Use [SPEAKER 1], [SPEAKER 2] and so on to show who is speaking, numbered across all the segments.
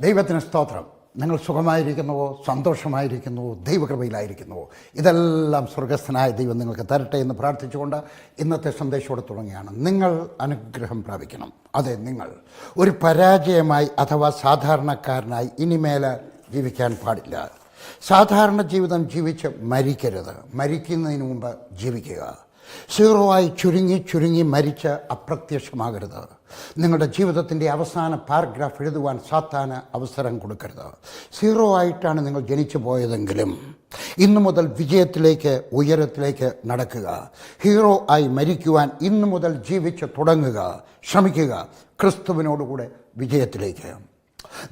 [SPEAKER 1] ദൈവത്തിന് സ്തോത്രം. നിങ്ങൾ സുഖമായിരിക്കുന്നുവോ? സന്തോഷമായിരിക്കുന്നുവോ? ദൈവകൃപയിലായിരിക്കുന്നുവോ? ഇതെല്ലാം സ്വർഗസ്ഥനായ ദൈവം നിങ്ങൾക്ക് തരട്ടെ എന്ന് പ്രാർത്ഥിച്ചുകൊണ്ട് ഇന്നത്തെ സന്ദേശത്തോടെ തുടങ്ങിയാണ് നിങ്ങൾ അനുഗ്രഹം പ്രാപിക്കണം. അതെ നിങ്ങൾ. ഒരു പരാജയമായി അഥവാ സാധാരണക്കാരനായി ഇനിമേലെ ജീവിക്കാൻ പാടില്ല. സാധാരണ ജീവിതം ജീവിച്ച് മരിക്കരുത്. മരിക്കുന്നതിന് മുമ്പ് ജീവിക്കുക. സീറോ ആയി ചുരുങ്ങി ചുരുങ്ങി മരിച്ച് അപ്രത്യക്ഷമാകരുത്. നിങ്ങളുടെ ജീവിതത്തിന്റെ അവസാന പാരഗ്രാഫ് എഴുതുവാൻ സാത്താന് അവസരം കൊടുക്കരുത്. സീറോ ആയിട്ടാണ് നിങ്ങൾ ജനിച്ചു പോയതെങ്കിലും ഇന്നു മുതൽ വിജയത്തിലേക്ക് ഉയരത്തിലേക്ക് നടക്കുക. ഹീറോ ആയി മരിക്കുവാൻ ഇന്നു മുതൽ ജീവിച്ച് തുടങ്ങുക. ശ്രമിക്കുക. ക്രിസ്തുവിനോടുകൂടെ വിജയത്തിലേക്ക്.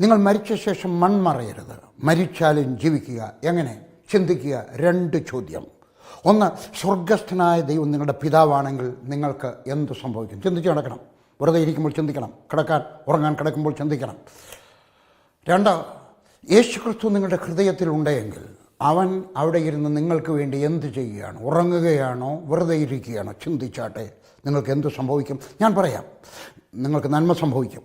[SPEAKER 1] നിങ്ങൾ മരിച്ച ശേഷം മൺമറയരുത്. മരിച്ചാലും ജീവിക്കുക. എങ്ങനെ? ചിന്തിക്കുക. രണ്ട് ചോദ്യം. ഒന്ന് സ്വർഗസ്ഥനായ ദൈവം നിങ്ങളുടെ പിതാവാണെങ്കിൽ നിങ്ങൾക്ക് എന്ത് സംഭവിക്കും? ചിന്തിച്ച് കിടക്കണം വെറുതെ ഇരിക്കുമ്പോൾ ചിന്തിക്കണം. കിടക്കാൻ ഉറങ്ങാൻ കിടക്കുമ്പോൾ ചിന്തിക്കണം. രണ്ട് യേശു ക്രിസ്തു നിങ്ങളുടെ ഹൃദയത്തിലുണ്ടെങ്കിൽ അവൻ അവിടെ ഇരുന്ന് നിങ്ങൾക്ക് വേണ്ടി എന്ത് ചെയ്യുകയാണ്? ഉറങ്ങുകയാണോ? വെറുതെ ഇരിക്കുകയാണോ? ചിന്തിച്ചാട്ടെ നിങ്ങൾക്ക് എന്ത് സംഭവിക്കും? ഞാൻ പറയാം. നിങ്ങൾക്ക് നന്മ സംഭവിക്കും.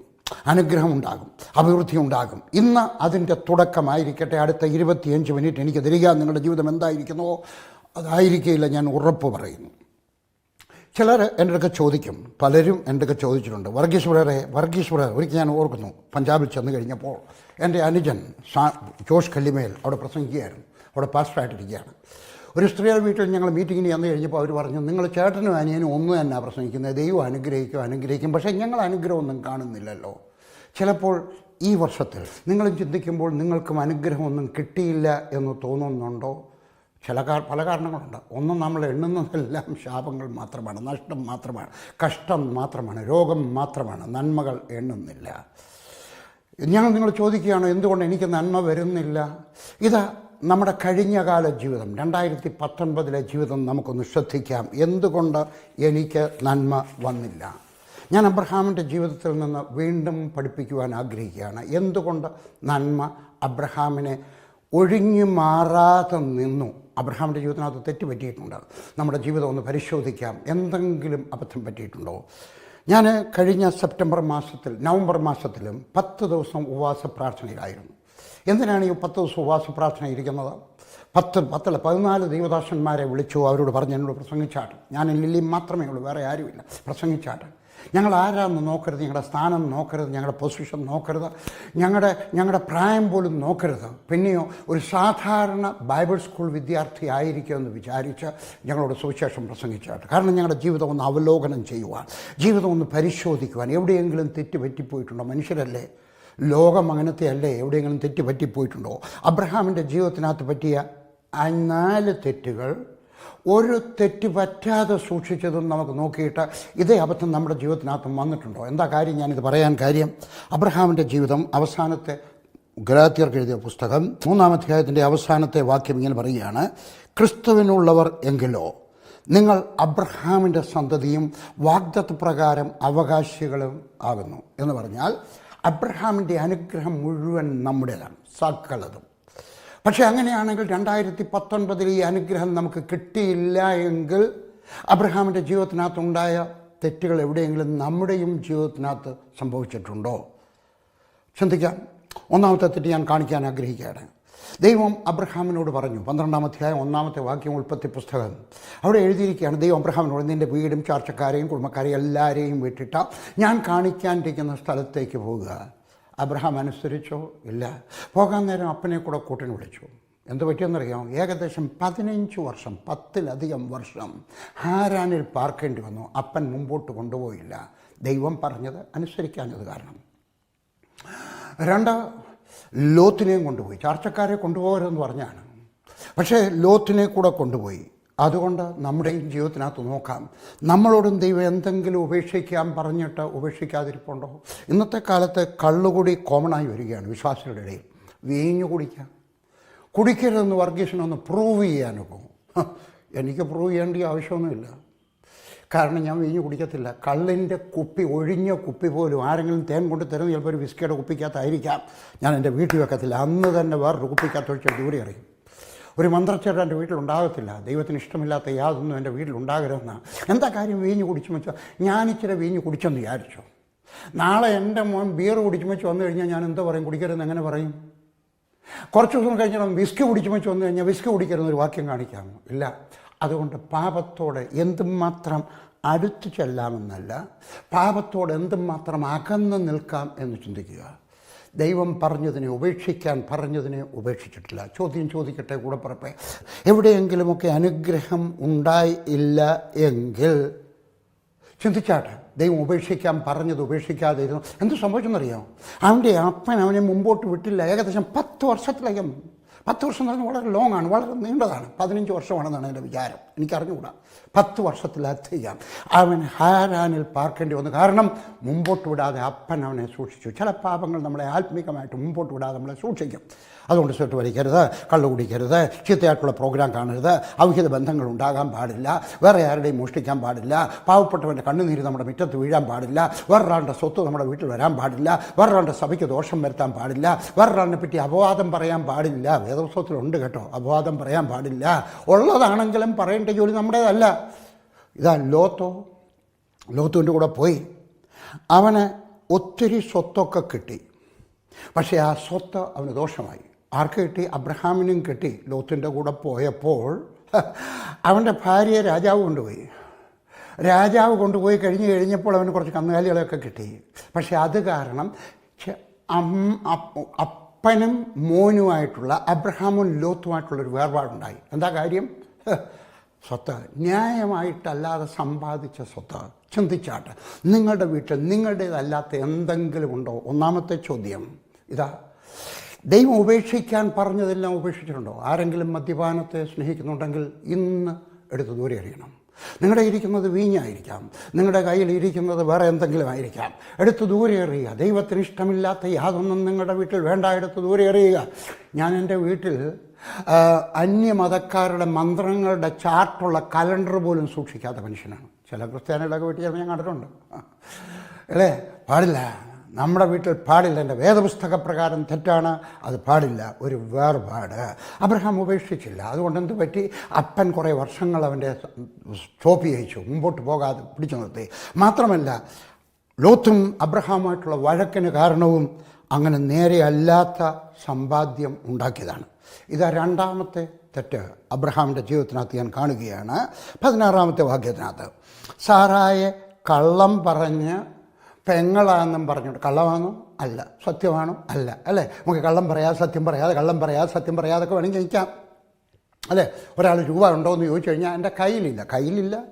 [SPEAKER 1] അനുഗ്രഹം ഉണ്ടാകും. അഭിവൃദ്ധി ഉണ്ടാകും. ഇന്ന് അതിന്റെ തുടക്കമായിരിക്കട്ടെ. അടുത്ത ഇരുപത്തിയഞ്ച് മിനിറ്റ് എനിക്ക് തരിക നിങ്ങളുടെ ജീവിതം എന്തായിരിക്കുന്നുവോ അതായിരിക്കില്ല ഞാൻ ഉറപ്പ് പറയുന്നു. ചിലർ എന്റെ അടുക്ക ചോദിക്കും. പലരും എന്റെ അടുക്ക ചോദിച്ചിട്ടുണ്ട് വർഗീശ്വരരെ വർഗീശ്വരർ ഒരിക്കൽ ഞാൻ ഓർക്കുന്നു പഞ്ചാബിൽ ചെന്ന് കഴിഞ്ഞപ്പോൾ എന്റെ അനുജൻ സാ ജോഷ് കല്ലിമേൽ അവിടെ പ്രസംഗിക്കുകയായിരുന്നു. അവിടെ പാസ്റ്ററായിട്ടിരിക്കുകയാണ്. ഒരു സ്ത്രീയുടെ വീട്ടിൽ ഞങ്ങൾ മീറ്റിങ്ങിന് ചെന്ന് കഴിഞ്ഞപ്പോൾ അവർ പറഞ്ഞു നിങ്ങൾ ചേട്ടനും അനിയനും ഒന്നും തന്നെ പ്രസംഗിക്കുന്നത്? ദൈവം അനുഗ്രഹിക്കും അനുഗ്രഹിക്കും. പക്ഷേ ഞങ്ങൾ അനുഗ്രഹമൊന്നും കാണുന്നില്ലല്ലോ. ചിലപ്പോൾ ഈ വർഷത്തിൽ നിങ്ങൾ ചിന്തിക്കുമ്പോൾ നിങ്ങൾക്കും അനുഗ്രഹമൊന്നും കിട്ടിയില്ല എന്ന് തോന്നുന്നുണ്ടോ? ചില പല കാരണങ്ങളുണ്ട്. ഒന്നും നമ്മൾ എണ്ണുന്നതെല്ലാം ശാപങ്ങൾ മാത്രമാണ് നഷ്ടം മാത്രമാണ് കഷ്ടം മാത്രമാണ് രോഗം മാത്രമാണ്. നന്മകൾ എണ്ണുന്നില്ല. ഞാൻ നിങ്ങൾ ചോദിക്കുകയാണ് എന്തുകൊണ്ട് എനിക്ക് നന്മ വരുന്നില്ല? ഇത് നമ്മുടെ കഴിഞ്ഞ കാല ജീവിതം രണ്ടായിരത്തി പത്തൊൻപതിലെ ജീവിതം നമുക്കൊന്ന് ശ്രദ്ധിക്കാം. എന്തുകൊണ്ട് എനിക്ക് നന്മ വന്നില്ല? ഞാൻ അബ്രഹാമിന്റെ ജീവിതത്തിൽ നിന്ന് വീണ്ടും പഠിപ്പിക്കുവാൻ ആഗ്രഹിക്കുകയാണ്. എന്തുകൊണ്ട് നന്മ അബ്രഹാമിനെ ഒഴിഞ്ഞു മാറാതെ നിന്നു. അബ്രഹാമിന്റെ ജീവിതത്തിനകത്ത് തെറ്റ് പറ്റിയിട്ടുണ്ട്. നമ്മുടെ ജീവിതം ഒന്ന് പരിശോധിക്കാം. എന്തെങ്കിലും അബദ്ധം പറ്റിയിട്ടുണ്ടോ? ഞാൻ കഴിഞ്ഞ സെപ്റ്റംബർ മാസത്തിൽ നവംബർ മാസത്തിലും പത്ത് ദിവസം ഉപവാസ പ്രാർത്ഥനയിലായിരുന്നു. എന്തിനാണ് ഈ പത്ത് ദിവസം ഉപവാസ പ്രാർത്ഥന ഇരിക്കുന്നത്? പത്ത് പത്തല്ല പതിനാല് ദൈവദാസന്മാരെ വിളിച്ചു അവരോട് പറഞ്ഞ് എന്നോട് പ്രസംഗിച്ചാട്ട്. ഞാൻ ലില്ലി മാത്രമേ ഉള്ളൂ വേറെ ആരുമില്ല. പ്രസംഗിച്ചാട്ട്. ഞങ്ങൾ ആരാന്ന് നോക്കരുത് ഞങ്ങളുടെ സ്ഥാനം നോക്കരുത് ഞങ്ങളുടെ പൊസിഷൻ നോക്കരുത്. ഞങ്ങളുടെ ഞങ്ങളുടെ പ്രായം പോലും നോക്കരുത്. പിന്നെയോ ഒരു സാധാരണ ബൈബിൾ സ്കൂൾ വിദ്യാർത്ഥി ആയിരിക്കുമെന്ന് വിചാരിച്ച് ഞങ്ങളോട് സുവിശേഷം പ്രസംഗിച്ചാട്ട്. കാരണം ഞങ്ങളുടെ ജീവിതം ഒന്ന് അവലോകനം ചെയ്യുവാൻ ജീവിതം ഒന്ന് പരിശോധിക്കുവാൻ. എവിടെയെങ്കിലും തെറ്റ് പറ്റിപ്പോയിട്ടുണ്ടോ മനുഷ്യരല്ലേ? ലോകം അങ്ങനത്തെ അല്ലേ? എവിടെയെങ്കിലും തെറ്റ് പറ്റിപ്പോയിട്ടുണ്ടോ? അബ്രഹാമിന്റെ ജീവിതത്തിനകത്ത് പറ്റിയ ആ നാല് തെറ്റുകൾ ഒരു തെറ്റ് പറ്റാതെ സൂക്ഷിച്ചതും നമുക്ക് നോക്കിയിട്ട് ഇതേ അബദ്ധം നമ്മുടെ ജീവിതത്തിനകത്തും വന്നിട്ടുണ്ടോ? എന്താ കാര്യം? ഞാനിത് പറയാൻ കാര്യം. അബ്രഹാമിന്റെ ജീവിതം അവസാനത്തെ ഗലാത്തിയർക്ക് എഴുതിയ പുസ്തകം മൂന്നാം അധ്യായത്തിന്റെ അവസാനത്തെ വാക്യം ഇങ്ങനെ പറയുകയാണ് ക്രിസ്തുവിനുള്ളവർ എങ്കിലോ നിങ്ങൾ അബ്രഹാമിന്റെ സന്തതിയും വാഗ്ദത്ത് പ്രകാരം അവകാശികളും ആകുന്നു. എന്ന് പറഞ്ഞാൽ അബ്രഹാമിന്റെ അനുഗ്രഹം മുഴുവൻ നമ്മുടേതാണ് സകലതും. പക്ഷേ അങ്ങനെയാണെങ്കിൽ രണ്ടായിരത്തി പത്തൊൻപതിൽ ഈ അനുഗ്രഹം നമുക്ക് കിട്ടിയില്ല എങ്കിൽ അബ്രഹാമിന്റെ ജീവിതത്തിനകത്തുണ്ടായ തെറ്റുകൾ എവിടെയെങ്കിലും നമ്മുടെയും ജീവിതത്തിനകത്ത് സംഭവിച്ചിട്ടുണ്ടോ? ചിന്തിക്കാം. ഒന്നാമത്തെ തെറ്റ് ഞാൻ കാണിക്കാൻ ആഗ്രഹിക്കുകയാണ്. ദൈവം അബ്രഹാമിനോട് പറഞ്ഞു പന്ത്രണ്ടാം അധ്യായം ഒന്നാമത്തെ വാക്യം ഉൽപ്പത്തി പുസ്തകം. അവിടെ എഴുതിയിരിക്കുകയാണ് ദൈവം അബ്രഹാമിനോട് നിന്റെ വീടും ചാർച്ചക്കാരെയും കുടുംബക്കാരെയും എല്ലാവരെയും വിട്ടിട്ട ഞാൻ കാണിക്കാനിരിക്കുന്ന സ്ഥലത്തേക്ക് പോകുക അബ്രഹാം അനുസരിച്ചോ? ഇല്ല. പോകാൻ നേരം അപ്പനെ കൂടെ കൂട്ടിന് വിളിച്ചു. എന്ത് പറ്റിയെന്നറിയാം ഏകദേശം പതിനഞ്ച് വർഷം പത്തിലധികം വർഷം ഹാരാനിൽ പാർക്കേണ്ടി വന്നു. അപ്പൻ മുമ്പോട്ട് കൊണ്ടുപോയില്ല. ദൈവം പറഞ്ഞത് അനുസരിക്കാഞ്ഞത് കാരണം. രണ്ട് ലോത്തിനെയും കൊണ്ടുപോയി. ചാർച്ചക്കാരെ കൊണ്ടുപോകരുതെന്ന് പറഞ്ഞാണ്. പക്ഷേ ലോത്തിനെ കൂടെ കൊണ്ടുപോയി. അതുകൊണ്ട് നമ്മുടെയും ജീവിതത്തിനകത്ത് നോക്കാം. നമ്മളോടും ദൈവം എന്തെങ്കിലും ഉപേക്ഷിക്കാൻ പറഞ്ഞിട്ട് ഉപേക്ഷിക്കാതിരിപ്പുണ്ടോ? ഇന്നത്തെ കാലത്ത് കള്ളുകൂടി കോമണായി വരികയാണ് വിശ്വാസികളുടെ ഇടയിൽ. വീഞ്ഞു കുടിക്കാം. കുടിക്കരുതെന്ന് വർഗീസിനൊന്ന് പ്രൂവ് ചെയ്യാനൊക്കെ എനിക്ക് പ്രൂവ് ചെയ്യേണ്ട ആവശ്യമൊന്നുമില്ല. കാരണം ഞാൻ വീഞ്ഞു കുടിക്കത്തില്ല. കള്ളിന്റെ കുപ്പി ഒഴിഞ്ഞ കുപ്പി പോലും ആരെങ്കിലും തേൻ കൊണ്ട് തരുന്ന ചിലപ്പോൾ ഒരു വിസ്കിയുടെ കുപ്പിക്കകത്തായിരിക്കാം. ഞാൻ എന്റെ വീട്ടിൽ വെക്കത്തില്ല. അന്ന് തന്നെ വേറൊരു കുപ്പിക്കകത്ത് ഒഴിച്ച് ദൂരെ അറിയും ഒരു മന്ത്രച്ചേട്ടൻ എന്റെ വീട്ടിലുണ്ടാകത്തില്ല. ദൈവത്തിന് ഇഷ്ടമില്ലാത്ത യാതൊന്നും എന്റെ വീട്ടിലുണ്ടാകരുതെന്നാണ് എന്താ കാര്യം വീഞ്ഞ് കുടിച്ചു വെച്ചാൽ ഞാനിച്ചിരി വീഞ്ഞ് കുടിച്ചെന്ന് വിചാരിച്ചു. നാളെ എന്റെ മോൻ ബിയർ കുടിച്ചു വെച്ച് വന്നു കഴിഞ്ഞാൽ ഞാൻ എന്താ പറയും? കുടിക്കരുതെന്ന് എങ്ങനെ പറയും? കുറച്ച് ദിവസം കഴിഞ്ഞാൽ വിസ്കി കുടിച്ചു വെച്ച് വന്നു കഴിഞ്ഞാൽ വിസ്കി കുടിക്കരുതെന്നൊരു വാക്യം കാണിക്കാമോ ഇല്ല. അതുകൊണ്ട് പാപത്തോടെ എന്തുമാത്രം അടുത്തു ചെല്ലാമെന്നല്ല പാപത്തോട് എന്തുമാത്രം അകന്ന് നിൽക്കാം എന്ന് ചിന്തിക്കുക. ദൈവം പറഞ്ഞതിനെ ഉപേക്ഷിക്കാൻ പറഞ്ഞതിനെ ഉപേക്ഷിച്ചിട്ടില്ല. ചോദ്യം ചോദിക്കട്ടെ കൂടപ്പുറപ്പെ എവിടെയെങ്കിലുമൊക്കെ അനുഗ്രഹം ഉണ്ടായി ഇല്ല എങ്കിൽ ചിന്തിച്ചാട്ടെ. ദൈവം ഉപേക്ഷിക്കാൻ പറഞ്ഞത് ഉപേക്ഷിക്കാതെ ഇരുന്നു. എന്ത് സംഭവിച്ചെന്നറിയാമോ അവന്റെ അപ്പൻ അവനെ മുമ്പോട്ട് വിട്ടില്ല. ഏകദേശം പത്ത് വർഷത്തിലകം. പത്ത് വർഷം എന്ന് പറഞ്ഞാൽ വളരെ ലോങ് ആണ്. വളരെ നീണ്ടതാണ്. പതിനഞ്ച് വർഷമാണെന്നാണ് എന്റെ വിചാരം. എനിക്കറിഞ്ഞുകൂടാ. പത്ത് വർഷത്തിലധികം അവൻ ഹാരാനിൽ പാർക്കേണ്ടി വന്നു. കാരണം മുമ്പോട്ട് വിടാതെ അപ്പൻ അവനെ സൂക്ഷിച്ചു. ചില പാപങ്ങൾ നമ്മളെ ആത്മീകമായിട്ട് മുമ്പോട്ട് വിടാതെ നമ്മളെ സൂക്ഷിക്കും. അതുകൊണ്ട് സ്വെട്ട് വലിക്കരുത് കള്ളു കുടിക്കരുത് ചീത്തയായിട്ടുള്ള പ്രോഗ്രാം കാണരുത് ഔഹിത ബന്ധങ്ങൾ ഉണ്ടാകാൻ പാടില്ല വേറെ ആരുടെയും മോഷ്ടിക്കാൻ പാടില്ല പാവപ്പെട്ടവന്റെ കണ്ണുനീര് നമ്മുടെ മുറ്റത്ത് വീഴാൻ പാടില്ല വേറൊരാളുടെ സ്വത്ത് നമ്മുടെ വീട്ടിൽ വരാൻ പാടില്ല വേറൊരാളുടെ സഭയ്ക്ക് ദോഷം വരുത്താൻ പാടില്ല വേറൊരാളിനെ പറ്റി അപവാദം പറയാൻ പാടില്ല. വേദപുസ്തകത്തിലുണ്ട് കേട്ടോ അപവാദം പറയാൻ പാടില്ല. ഉള്ളതാണെങ്കിലും പറയേണ്ട ജോലി നമ്മുടേതല്ല. ഇതാ ലോത്തോ. ലോത്തുവിന്റെ കൂടെ പോയി. അവന് ഒത്തിരി സ്വത്തൊക്കെ കിട്ടി. പക്ഷേ ആ സ്വത്ത് അവന് ദോഷമായി. ആർക്ക് കിട്ടി? അബ്രഹാമിനും കിട്ടി. ലോത്തിന്റെ കൂടെ പോയപ്പോൾ അവന്റെ ഭാര്യയെ രാജാവ് കൊണ്ടുപോയി. രാജാവ് കൊണ്ടുപോയി കഴിഞ്ഞ് കഴിഞ്ഞപ്പോൾ അവന് കുറച്ച് കന്നുകാലികളൊക്കെ കിട്ടി. പക്ഷേ അത് കാരണം അപ്പനും മോനുമായിട്ടുള്ള അബ്രഹാമും ലോത്തുമായിട്ടുള്ളൊരു വേർപാടുണ്ടായി. എന്താ കാര്യം? സ്വത്ത്. ന്യായമായിട്ടല്ലാതെ സമ്പാദിച്ച സ്വത്ത്. ചിന്തിച്ചാട്ട്. നിങ്ങളുടെ വീട്ടിൽ നിങ്ങളുടേതല്ലാത്ത എന്തെങ്കിലും ഉണ്ടോ? ഒന്നാമത്തെ ചോദ്യം. ഇതാ. ദൈവം ഉപേക്ഷിക്കാൻ പറഞ്ഞതെല്ലാം ഉപേക്ഷിച്ചിട്ടുണ്ടോ? ആരെങ്കിലും മദ്യപാനത്തെ സ്നേഹിക്കുന്നുണ്ടെങ്കിൽ ഇന്ന് എടുത്ത് ദൂരെ അറിയണം നിങ്ങളുടെ ഇരിക്കുന്നത് വീഞ്ഞായിരിക്കാം. നിങ്ങളുടെ കയ്യിൽ ഇരിക്കുന്നത് വേറെ എന്തെങ്കിലും ആയിരിക്കാം. എടുത്ത് ദൂരെ എറിയുക. ദൈവത്തിന് ഇഷ്ടമില്ലാത്ത യാതൊന്നും നിങ്ങളുടെ വീട്ടിൽ വേണ്ട. എടുത്ത് ദൂരെ എറിയുക. ഞാൻ എന്റെ വീട്ടിൽ അന്യമതക്കാരുടെ മന്ത്രങ്ങളുടെ ചാർട്ടുള്ള കലണ്ടർ പോലും സൂക്ഷിക്കാത്ത മനുഷ്യനാണ്. ചില ക്രിസ്ത്യാനികളൊക്കെ വീട്ടിൽ ഞാൻ കണ്ടിട്ടുണ്ട്. അല്ലേ? പാടില്ല. നമ്മുടെ വീട്ടിൽ പാടില്ല. എന്റെ വേദപുസ്തക പ്രകാരം തെറ്റാണ്. അത് പാടില്ല. ഒരു വേർപാട്. അബ്രഹാം ഉപേക്ഷിച്ചില്ല. അതുകൊണ്ട് എന്ത് പറ്റി? അപ്പൻ കുറേ വർഷങ്ങൾ അവന്റെ സ്റ്റോപ്പ് ചെയ്യിച്ചു. മുമ്പോട്ട് പോകാതെ പിടിച്ചു നിർത്തി. മാത്രമല്ല ലോത്തും അബ്രഹാമായിട്ടുള്ള വഴക്കിന് കാരണവും അങ്ങനെ നേരെയല്ലാത്ത സമ്പാദ്യം ഉണ്ടാക്കിയതാണ്. ഇതാ രണ്ടാമത്തെ തെറ്റ് അബ്രഹാമിന്റെ ജീവിതത്തിനകത്ത് ഞാൻ കാണുകയാണ്. പതിനാറാമത്തെ വാക്യത്തിനകത്ത് സാറായെ കള്ളം പറഞ്ഞ് പെങ്ങളാണെന്നും പറഞ്ഞിട്ട് കള്ളമാണോ അല്ല. സത്യമാണോ അല്ല. അല്ലേ? നമുക്ക് കള്ളം പറയാതെ സത്യം പറയാതെ കള്ളം പറയാതെ സത്യം പറയാതൊക്കെ വേണമെങ്കിൽ ജയിക്കാം അല്ലേ? ഒരാൾ രൂപ ഉണ്ടോ എന്ന് ചോദിച്ചു കഴിഞ്ഞാൽ എന്റെ കയ്യിലില്ല. കയ്യിലില്ല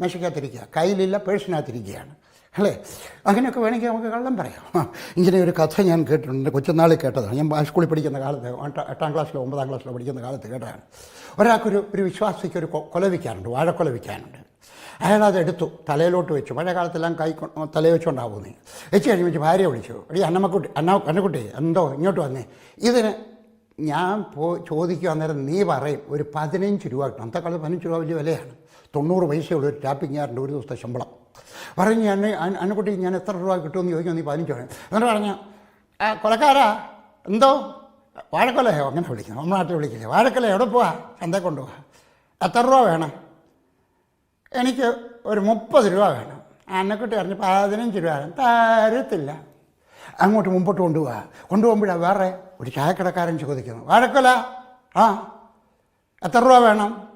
[SPEAKER 1] മേശയ്ക്കകത്തിരിക്കുക. കയ്യിലില്ല പേഴ്സിനകത്തിരിക്കുകയാണ്. അല്ലേ? അങ്ങനെയൊക്കെ വേണമെങ്കിൽ നമുക്ക് കള്ളം പറയാം. ഇങ്ങനെ ഒരു കഥ ഞാൻ കേട്ടിട്ടുണ്ട്. കൊച്ചുനാളിൽ കേട്ടതാണ്. ഞാൻ സ്കൂളിൽ പഠിക്കുന്ന കാലത്ത് എട്ടാം ക്ലാസ്സിലോ ഒമ്പതാം ക്ലാസ്സിലോ പഠിക്കുന്ന കാലത്ത് കേട്ടതാണ്. ഒരാൾക്കൊരു ഒരു വിശ്വാസിക്ക് ഒരു കൊല വിൽക്കാനുണ്ട്. വാഴക്കൊല വിൽക്കാനുണ്ട്. അയാൾ അത് എടുത്തു തലയിലോട്ട് വെച്ചു. പഴയ കാലത്തെല്ലാം കൈ തല വെച്ചുകൊണ്ടാവും നീ. വെച്ച് കഴിഞ്ഞ് വെച്ച് ഭാര്യ വിളിച്ചു. എടി അന്നമ്മക്കുട്ടി അന്ന അന്നക്കുട്ടി എന്തോ ഇങ്ങോട്ട് വന്നേ. ഇതിന് ഞാൻ പോ ചോദിക്കുക അന്നേരം നീ പറയും ഒരു പതിനഞ്ച് രൂപ കിട്ടും അന്നത്തെ കാലത്ത് പതിനഞ്ച് രൂപ വലിയ വിലയാണ്. തൊണ്ണൂറ് പൈസയുള്ള ഒരു ടാപ്പിംഗ് ഒരു ദിവസത്തെ ശമ്പളം. പറഞ്ഞ് അന്ന- അന്നക്കുട്ടി ഞാൻ എത്ര രൂപ കിട്ടുമെന്ന് ചോദിക്കാൻ നീ പതിനഞ്ച് രൂപ എന്നിട്ട് പറഞ്ഞ കൊലക്കാരാ? എന്തോ? വാഴക്കൊലയോ? അങ്ങനെ വിളിക്കണം നമ്മുടെ നാട്ടിൽ വിളിക്കില്ലേ? വാഴക്കൊല എവിടെ പോവാ? ചന്ത കൊണ്ടുപോവാ. എത്ര രൂപ വേണം? എനിക്ക് ഒരു മുപ്പത് രൂപ വേണം. അന്നക്കുട്ടി പറഞ്ഞ് പതിനഞ്ച് രൂപ വേണം. തരത്തില്ല. അങ്ങോട്ട് മുമ്പോട്ട് കൊണ്ടുപോവാ. കൊണ്ടുപോകുമ്പോഴാണ് വേറെ ഒരു ചായക്കടക്കാരൻ ചോദിക്കുന്നു വാഴക്കൊല? ആ എത്ര രൂപ വേണം?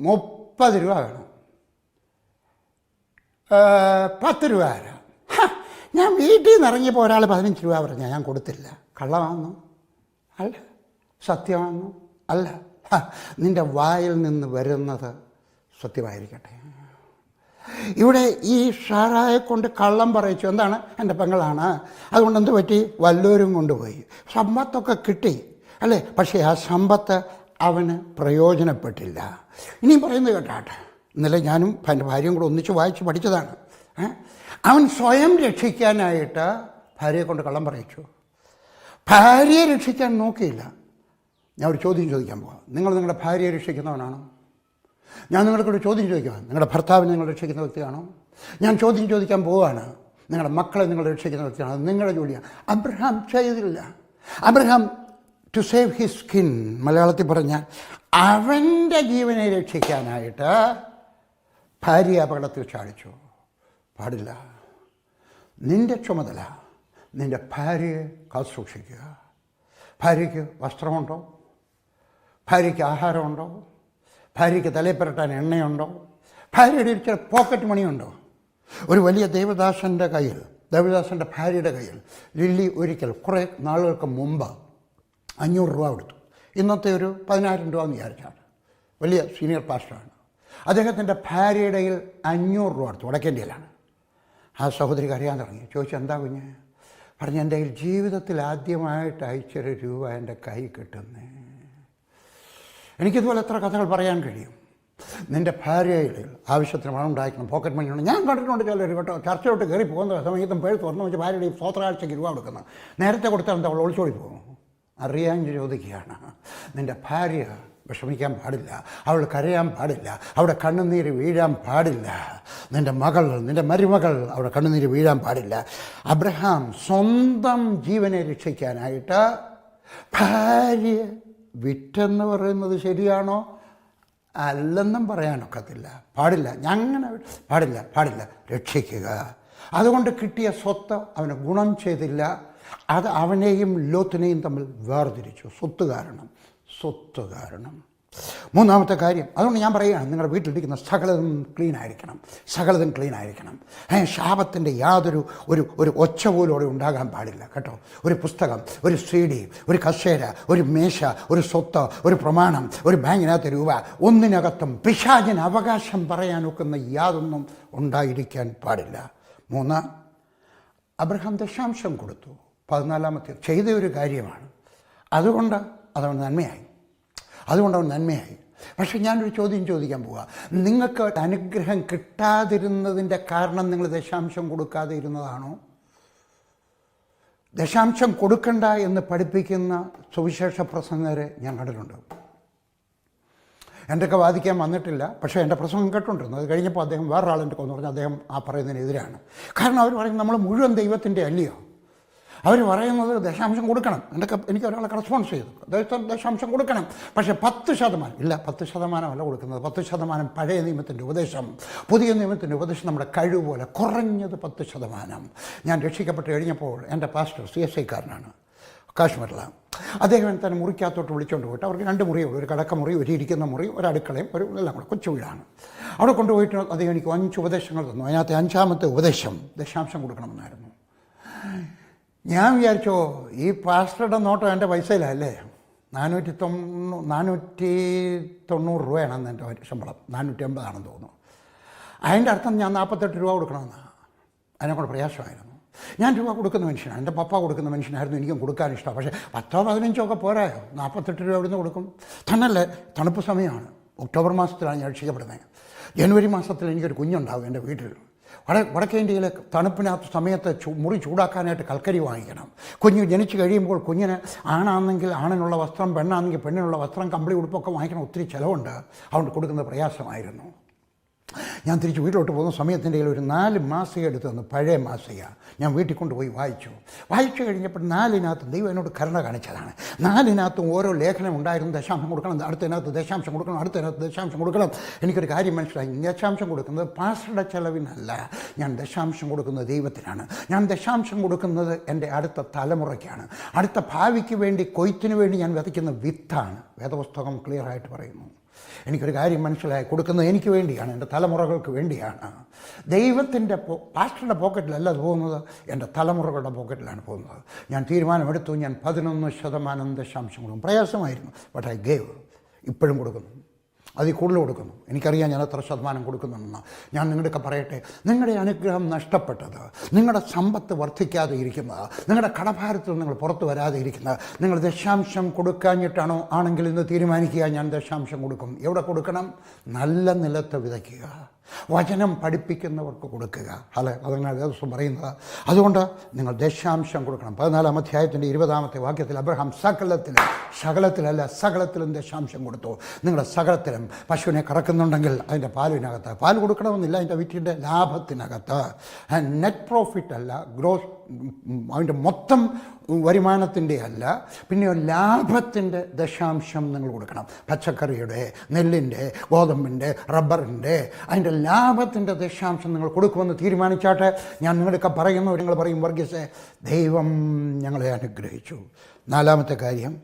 [SPEAKER 1] മുപ്പത് രൂപ വേണം. പത്ത് രൂപ തരാം. ഞാൻ വീട്ടിൽ നിന്ന് ഇറങ്ങിയപ്പോൾ ഒരാൾ പതിനഞ്ച് രൂപ പറഞ്ഞാൽ ഞാൻ കൊടുത്തില്ല. കള്ളമാണെന്നു? അല്ല. സത്യമാണെന്നു? അല്ല. നിന്റെ വായിൽ നിന്ന് വരുന്നത് സത്യമായിരിക്കട്ടെ. ഇവിടെ ഈ ഷാറായെ കൊണ്ട് കള്ളം പറയിച്ചു. എന്താണ്? എന്റെ പെങ്ങളാണ്. അതുകൊണ്ട് എന്ത് പറ്റി? വല്ലവരും കൊണ്ടുപോയി. സമ്പത്തൊക്കെ കിട്ടി. അല്ലേ? പക്ഷേ ആ സമ്പത്ത് അവന് പ്രയോജനപ്പെട്ടില്ല. ഇനിയും പറയുന്നത് കേട്ടാട്ടെ ഇന്നലെ ഞാനും എന്റെ ഭാര്യയും കൂടെ ഒന്നിച്ച് വായിച്ച് പഠിച്ചതാണ്. അവൻ സ്വയം രക്ഷിക്കാനായിട്ട് ഭാര്യയെ കൊണ്ട് കള്ളം പറയിച്ചു. ഭാര്യയെ രക്ഷിക്കാൻ നോക്കിയില്ല. ഞാൻ ഒരു ചോദ്യം ചോദിക്കാൻ പോവാം. നിങ്ങൾ നിങ്ങളുടെ ഭാര്യയെ രക്ഷിക്കുന്നവനാണോ? ഞാൻ നിങ്ങൾക്കൊരു ചോദ്യം ചോദിക്കുക നിങ്ങളുടെ ഭർത്താവിനെ നിങ്ങൾ രക്ഷിക്കുന്ന വ്യക്തിയാണോ ഞാൻ ചോദ്യം ചോദിക്കാൻ പോവുകയാണ് നിങ്ങളുടെ മക്കളെ നിങ്ങൾ രക്ഷിക്കുന്ന വ്യക്തിയാണ് നിങ്ങളുടെ ജോലിയാണ് അബ്രഹാം ചെയ്തില്ല. Abraham to save his skin മലയാളത്തിൽ പറഞ്ഞാൽ അവന്റെ ജീവനെ രക്ഷിക്കാനായിട്ട് ഭാര്യ അപകടത്തിൽ ചാടിച്ചു പാടില്ല. നിന്റെ ചുമതല നിന്റെ ഭാര്യയെ കാത്തുസൂക്ഷിക്കുക ഭാര്യയ്ക്ക് വസ്ത്രമുണ്ടോ? ഭാര്യയ്ക്ക് ആഹാരമുണ്ടോ? ഭാര്യയ്ക്ക് തലയിൽ പുരട്ടാൻ എണ്ണയുണ്ടോ? ഭാര്യയുടെ ഒരു ചില പോക്കറ്റ് മണിയുണ്ടോ ഒരു വലിയ ദേവദാസന്റെ കയ്യിൽ ദേവദാസന്റെ ഭാര്യയുടെ കയ്യിൽ ലില്ലി ഒരിക്കൽ കുറേ നാളുകൾക്ക് മുമ്പ് അഞ്ഞൂറ് രൂപ കൊടുത്തു. ഇന്നത്തെ ഒരു പതിനായിരം രൂപ എന്ന് വിചാരിച്ചാണ്. വലിയ സീനിയർ പാസ്റ്ററാണ് അദ്ദേഹത്തിന്റെ ഭാര്യയുടെയിൽ അഞ്ഞൂറ് രൂപ അടുത്ത് വടക്കേന്ത്യയിലാണ് ആ സഹോദരി അറിയാൻ തുടങ്ങി. ചോദിച്ചു എന്താ കുഞ്ഞ്? പറഞ്ഞു എന്റെ കയ്യിൽ ജീവിതത്തിൽ ആദ്യമായിട്ട് അയച്ചൊരു രൂപ എന്റെ കൈ കിട്ടുന്നേ. എനിക്കിതുപോലെ എത്ര കഥകൾ പറയാൻ കഴിയും. നിന്റെ ഭാര്യയിൽ ആവശ്യത്തിന് പണം ഉണ്ടായിരിക്കണം പോക്കറ്റ് മണി ഉണ്ട്. ഞാൻ കണ്ടിട്ടുണ്ട് ചിലർ കേട്ടോ ചർച്ചയോട്ട് കയറി പോകുന്ന സമയത്തും പേഴ്സ് തുറന്നു വെച്ച് ഭാര്യയുടെ സ്വത്രാഴ്ചയ്ക്ക് രൂപ കൊടുക്കുന്നത്. നേരത്തെ കൊടുത്താൽ എന്താ അവൾ ഒളിച്ചോടി പോകും? അറിയാൻ ചോദിക്കുകയാണ്. നിന്റെ ഭാര്യ വിഷമിക്കാൻ പാടില്ല. അവൾ കരയാൻ പാടില്ല. അവിടെ കണ്ണുനീര് വീഴാൻ പാടില്ല. നിന്റെ മകൾ നിന്റെ മരുമകൾ അവിടെ കണ്ണുനീര് വീഴാൻ പാടില്ല. അബ്രഹാം സ്വന്തം ജീവനെ രക്ഷിക്കാനായിട്ട് ഭാര്യ വിറ്റെന്ന് പറയുന്നത് ശരിയാണോ? അല്ലെന്നും പറയാനൊക്കത്തില്ല. പാടില്ല. ഞങ്ങനെ പാടില്ല പാടില്ല. രക്ഷിക്കുക. അതുകൊണ്ട് കിട്ടിയ സ്വത്ത് അവന് ഗുണം ചെയ്തില്ല. അത് അവനെയും ലോത്തിനെയും തമ്മിൽ വേർതിരിച്ചു. സ്വത്ത് കാരണം. സ്വത്ത് കാരണം. മൂന്നാമത്തെ കാര്യം അതുകൊണ്ട് ഞാൻ പറയുകയാണ് നിങ്ങളുടെ വീട്ടിലിരിക്കുന്ന സകലതും ക്ലീൻ ആയിരിക്കണം. സകലതും ക്ലീൻ ആയിരിക്കണം. ശാപത്തിന്റെ യാതൊരു ഒരു ഒരു ഒച്ച പോലും അവിടെ ഉണ്ടാകാൻ പാടില്ല കേട്ടോ. ഒരു പുസ്തകം ഒരു സി ഡി ഒരു കസേര ഒരു മേശ ഒരു സ്വത്ത് ഒരു പ്രമാണം ഒരു ബാങ്കിനകത്ത് രൂപ ഒന്നിനകത്തും പിശാചിന് അവകാശം പറയാൻ ഒക്കുന്ന യാതൊന്നും ഉണ്ടായിരിക്കാൻ പാടില്ല. മൂന്ന് അബ്രഹാം ദശാംശം കൊടുത്തു. പതിനാലാമത്തെ ചെയ്ത ഒരു കാര്യമാണ്. അതുകൊണ്ട് അതവൻ നന്മയായി. അതുകൊണ്ട് അവൻ നന്മയായി. പക്ഷെ ഞാനൊരു ചോദ്യം ചോദിക്കാൻ പോവുക നിങ്ങൾക്ക് അനുഗ്രഹം കിട്ടാതിരുന്നതിന്റെ കാരണം നിങ്ങൾ ദശാംശം കൊടുക്കാതെ ഇരുന്നതാണോ? ദശാംശം കൊടുക്കണ്ട എന്ന് പഠിപ്പിക്കുന്ന സുവിശേഷ പ്രസംഗരെ ഞാൻ കണ്ടിട്ടുണ്ട്. എന്റെയൊക്കെ വാദിക്കാൻ വന്നിട്ടില്ല. പക്ഷേ എന്റെ പ്രസംഗം കേട്ടുകൊണ്ടിരുന്നു അത് കഴിഞ്ഞപ്പോൾ അദ്ദേഹം വേറൊരാളെന്റെ കൊന്നു പറഞ്ഞു അദ്ദേഹം ആ പറയുന്നതിനെതിരാണ് കാരണം അവർ പറയും നമ്മൾ മുഴുവൻ ദൈവത്തിന്റെ അല്ലയോ? അവർ പറയുന്നത് ദശാംശം കൊടുക്കണം. എന്റെ എനിക്ക് ഒരാളെ കറസ്പോൺസ് ചെയ്തു. ദശ- ദശാംശം കൊടുക്കണം. പക്ഷേ പത്ത് ശതമാനം ഇല്ല പത്ത് ശതമാനമല്ല കൊടുക്കുന്നത്. പത്ത് ശതമാനം പഴയ നിയമത്തിന്റെ ഉപദേശം. പുതിയ നിയമത്തിന്റെ ഉപദേശം നമ്മുടെ കഴിവ് പോലെ കുറഞ്ഞത് പത്ത് ശതമാനം. ഞാൻ രക്ഷിക്കപ്പെട്ട് കഴിഞ്ഞപ്പോൾ എന്റെ പാസ്റ്റർ സി എസ് ഐക്കാരനാണ് കാശ്മീരിലാണ് അദ്ദേഹം തന്നെ മുറിക്കകത്തോട്ട് വിളിച്ചുകൊണ്ട് പോയിട്ട് അവർക്ക് രണ്ട് മുറിയുള്ളൂ ഒരു കടക്കമുറി ഒരു ഇരിക്കുന്ന മുറി ഒരു അടുക്കളയും ഒരു എല്ലാം കൂടെ കൊച്ചു വീടാണ്. അവിടെ കൊണ്ടുപോയിട്ട് അദ്ദേഹം എനിക്ക് അഞ്ച് ഉപദേശങ്ങൾ തന്നു. അതിനകത്ത് അഞ്ചാമത്തെ ഉപദേശം ദശാംശം കൊടുക്കണമെന്നായിരുന്നു. ഞാൻ വിചാരിച്ചോ ഈ പാസ്റ്ററുടെ നോട്ടം എന്റെ പൈസയിലല്ലേ നാനൂറ്റി തൊണ്ണൂ നാനൂറ്റി തൊണ്ണൂറ് രൂപയാണെന്ന് എന്റെ ശമ്പളം. നാനൂറ്റി അമ്പതാണെന്ന് തോന്നുന്നു. അതിന്റെ അർത്ഥം ഞാൻ നാൽപ്പത്തെട്ട് രൂപ കൊടുക്കണമെന്നാണ് അതിനെക്കൂടെ പ്രയാസമായിരുന്നു. ഞാൻ രൂപ കൊടുക്കുന്ന മനുഷ്യനാണ് എന്റെ പപ്പ കൊടുക്കുന്ന മനുഷ്യനായിരുന്നു എനിക്കും കൊടുക്കാൻ ഇഷ്ടം. പക്ഷേ പത്തോ പതിനഞ്ചോ ഒക്കെ പോരായോ? നാൽപ്പത്തെട്ട് രൂപ എവിടുന്ന് കൊടുക്കും? തന്നല്ലേ തണുപ്പ് സമയമാണ്. ഒക്ടോബർ മാസത്തിലാണ് ഞാൻ രക്ഷിക്കപ്പെടുന്നത്. ജനുവരി മാസത്തിൽ എനിക്കൊരു കുഞ്ഞുണ്ടാവും എന്റെ വീട്ടിൽ. വട വടക്കേ ഇന്ത്യയിലെ തണുപ്പിനകത്ത് സമയത്ത് മുറി ചൂടാക്കാനായിട്ട് കൽക്കരി വാങ്ങിക്കണം. കുഞ്ഞ് ജനിച്ചു കഴിയുമ്പോൾ കുഞ്ഞിന് ആണാണെങ്കിൽ ആണിനുള്ള വസ്ത്രം പെണ്ണാണെങ്കിൽ പെണ്ണിനുള്ള വസ്ത്രം കമ്പിളി ഉടുപ്പൊക്കെ വാങ്ങിക്കണം. ഒത്തിരി ചിലവുണ്ട്. അതുകൊണ്ട് കൊടുക്കുന്ന പ്രയാസമായിരുന്നു. ഞാൻ തിരിച്ച് വീട്ടിലോട്ട് പോകുന്ന സമയത്തിന്റെ ഒരു നാല് മാസിക എടുത്തു തന്നു. പഴയ മാസിക. ഞാൻ വീട്ടിൽ കൊണ്ടുപോയി വായിച്ചു. വായിച്ചു കഴിഞ്ഞപ്പോൾ നാലിനകത്ത് ദൈവം എന്നോട് കരുണ കാണിച്ചതാണ്. നാലിനകത്തും ഓരോ ലേഖനം ഉണ്ടായിരുന്നു. ദശാംശം കൊടുക്കണം അടുത്തതിനകത്ത് ദശാംശം കൊടുക്കണം അടുത്തതിനകത്ത് ദശാംശം കൊടുക്കണം. എനിക്കൊരു കാര്യം മനസ്സിലായി. ദശാംശം കൊടുക്കുന്നത് പാസ്റ്ററുടെ ചെലവിനല്ല. ഞാൻ ദശാംശം കൊടുക്കുന്നത് ദൈവത്തിനാണ്. ഞാൻ ദശാംശം കൊടുക്കുന്നത് എന്റെ അടുത്ത തലമുറയ്ക്കാണ്. അടുത്ത ഭാവിക്ക് വേണ്ടി കൊയ്ത്തിന് വേണ്ടി ഞാൻ വിതയ്ക്കുന്ന വിത്താണ്. വേദപുസ്തകം ക്ലിയറായിട്ട് പറയുന്നു. എനിക്കൊരു കാര്യം മനസ്സിലായി കൊടുക്കുന്നത് എനിക്ക് വേണ്ടിയാണ് എന്റെ തലമുറകൾക്ക് വേണ്ടിയാണ്. ദൈവത്തിന്റെ പാസ്റ്ററുടെ പോക്കറ്റിലല്ല അത് പോകുന്നത് എന്റെ തലമുറകളുടെ പോക്കറ്റിലാണ് പോകുന്നത്. ഞാൻ തീരുമാനമെടുത്തു ഞാൻ പതിനൊന്ന് ശതമാനം ദശാംശം കൊടുക്കും പ്രയാസമായിരുന്നു ബട്ട് ഐ ഗേവ് ഇപ്പോഴും കൊടുക്കുന്നു. അതിൽ കൂടുതൽ കൊടുക്കുന്നു. എനിക്കറിയാം ഞാൻ എത്ര ശതമാനം കൊടുക്കുന്നുണ്ടെന്ന്. ഞാൻ നിങ്ങളുടെയൊക്കെ പറയട്ടെ നിങ്ങളുടെ അനുഗ്രഹം നഷ്ടപ്പെട്ടത് നിങ്ങളുടെ സമ്പത്ത് വർദ്ധിക്കാതെ ഇരിക്കുന്നത് നിങ്ങളുടെ കടഭാരത്തിൽ നിങ്ങൾ പുറത്തു വരാതെ ഇരിക്കുന്നത് നിങ്ങൾ ദശാംശം കൊടുക്കാഞ്ഞിട്ടാണോ ആണെങ്കിൽ ഇന്ന് തീരുമാനിക്കുക ഞാൻ ദശാംശം കൊടുക്കും. എവിടെ കൊടുക്കണം? നല്ല നിലത്ത് വിതയ്ക്കുക. വചനം പഠിപ്പിക്കുന്നവർക്ക് കൊടുക്കുക. അല്ല? അതാണ് ദിവസം പറയുന്നത്. അതുകൊണ്ട് നിങ്ങൾ ദശാംശം കൊടുക്കണം. പതിനാലാം അധ്യായത്തിന്റെ ഇരുപതാമത്തെ വാക്യത്തിൽ അബ്രഹാം സകലത്തിലും സകലത്തിലല്ല സകലത്തിലും ദശാംശം കൊടുത്തു. നിങ്ങളുടെ സകലത്തിലും പശുവിനെ കറക്കുന്നുണ്ടെങ്കിൽ അതിന്റെ പാലിനകത്ത് പാൽ കൊടുക്കണമെന്നില്ല അതിന്റെ വിറ്റിന്റെ ലാഭത്തിനകത്ത്. നെറ്റ് പ്രോഫിറ്റ് അല്ല ഗ്രോസ് അതിന്റെ മൊത്തം വരുമാനത്തിന്റെ അല്ല പിന്നെ ലാഭത്തിന്റെ ദശാംശം നിങ്ങൾ കൊടുക്കണം. പച്ചക്കറിയുടെ നെല്ലിന്റെ ഗോതമ്പിന്റെ റബ്ബറിന്റെ അതിന്റെ ലാഭത്തിന്റെ ദശാംശം നിങ്ങൾ കൊടുക്കുമെന്ന് തീരുമാനിച്ചാട്ടെ ഞാൻ നിങ്ങളൊക്കെ പറയുന്നു നിങ്ങൾ പറയും വർഗീസെ ദൈവം ഞങ്ങളെ അനുഗ്രഹിച്ചു. നാലാമത്തെ കാര്യം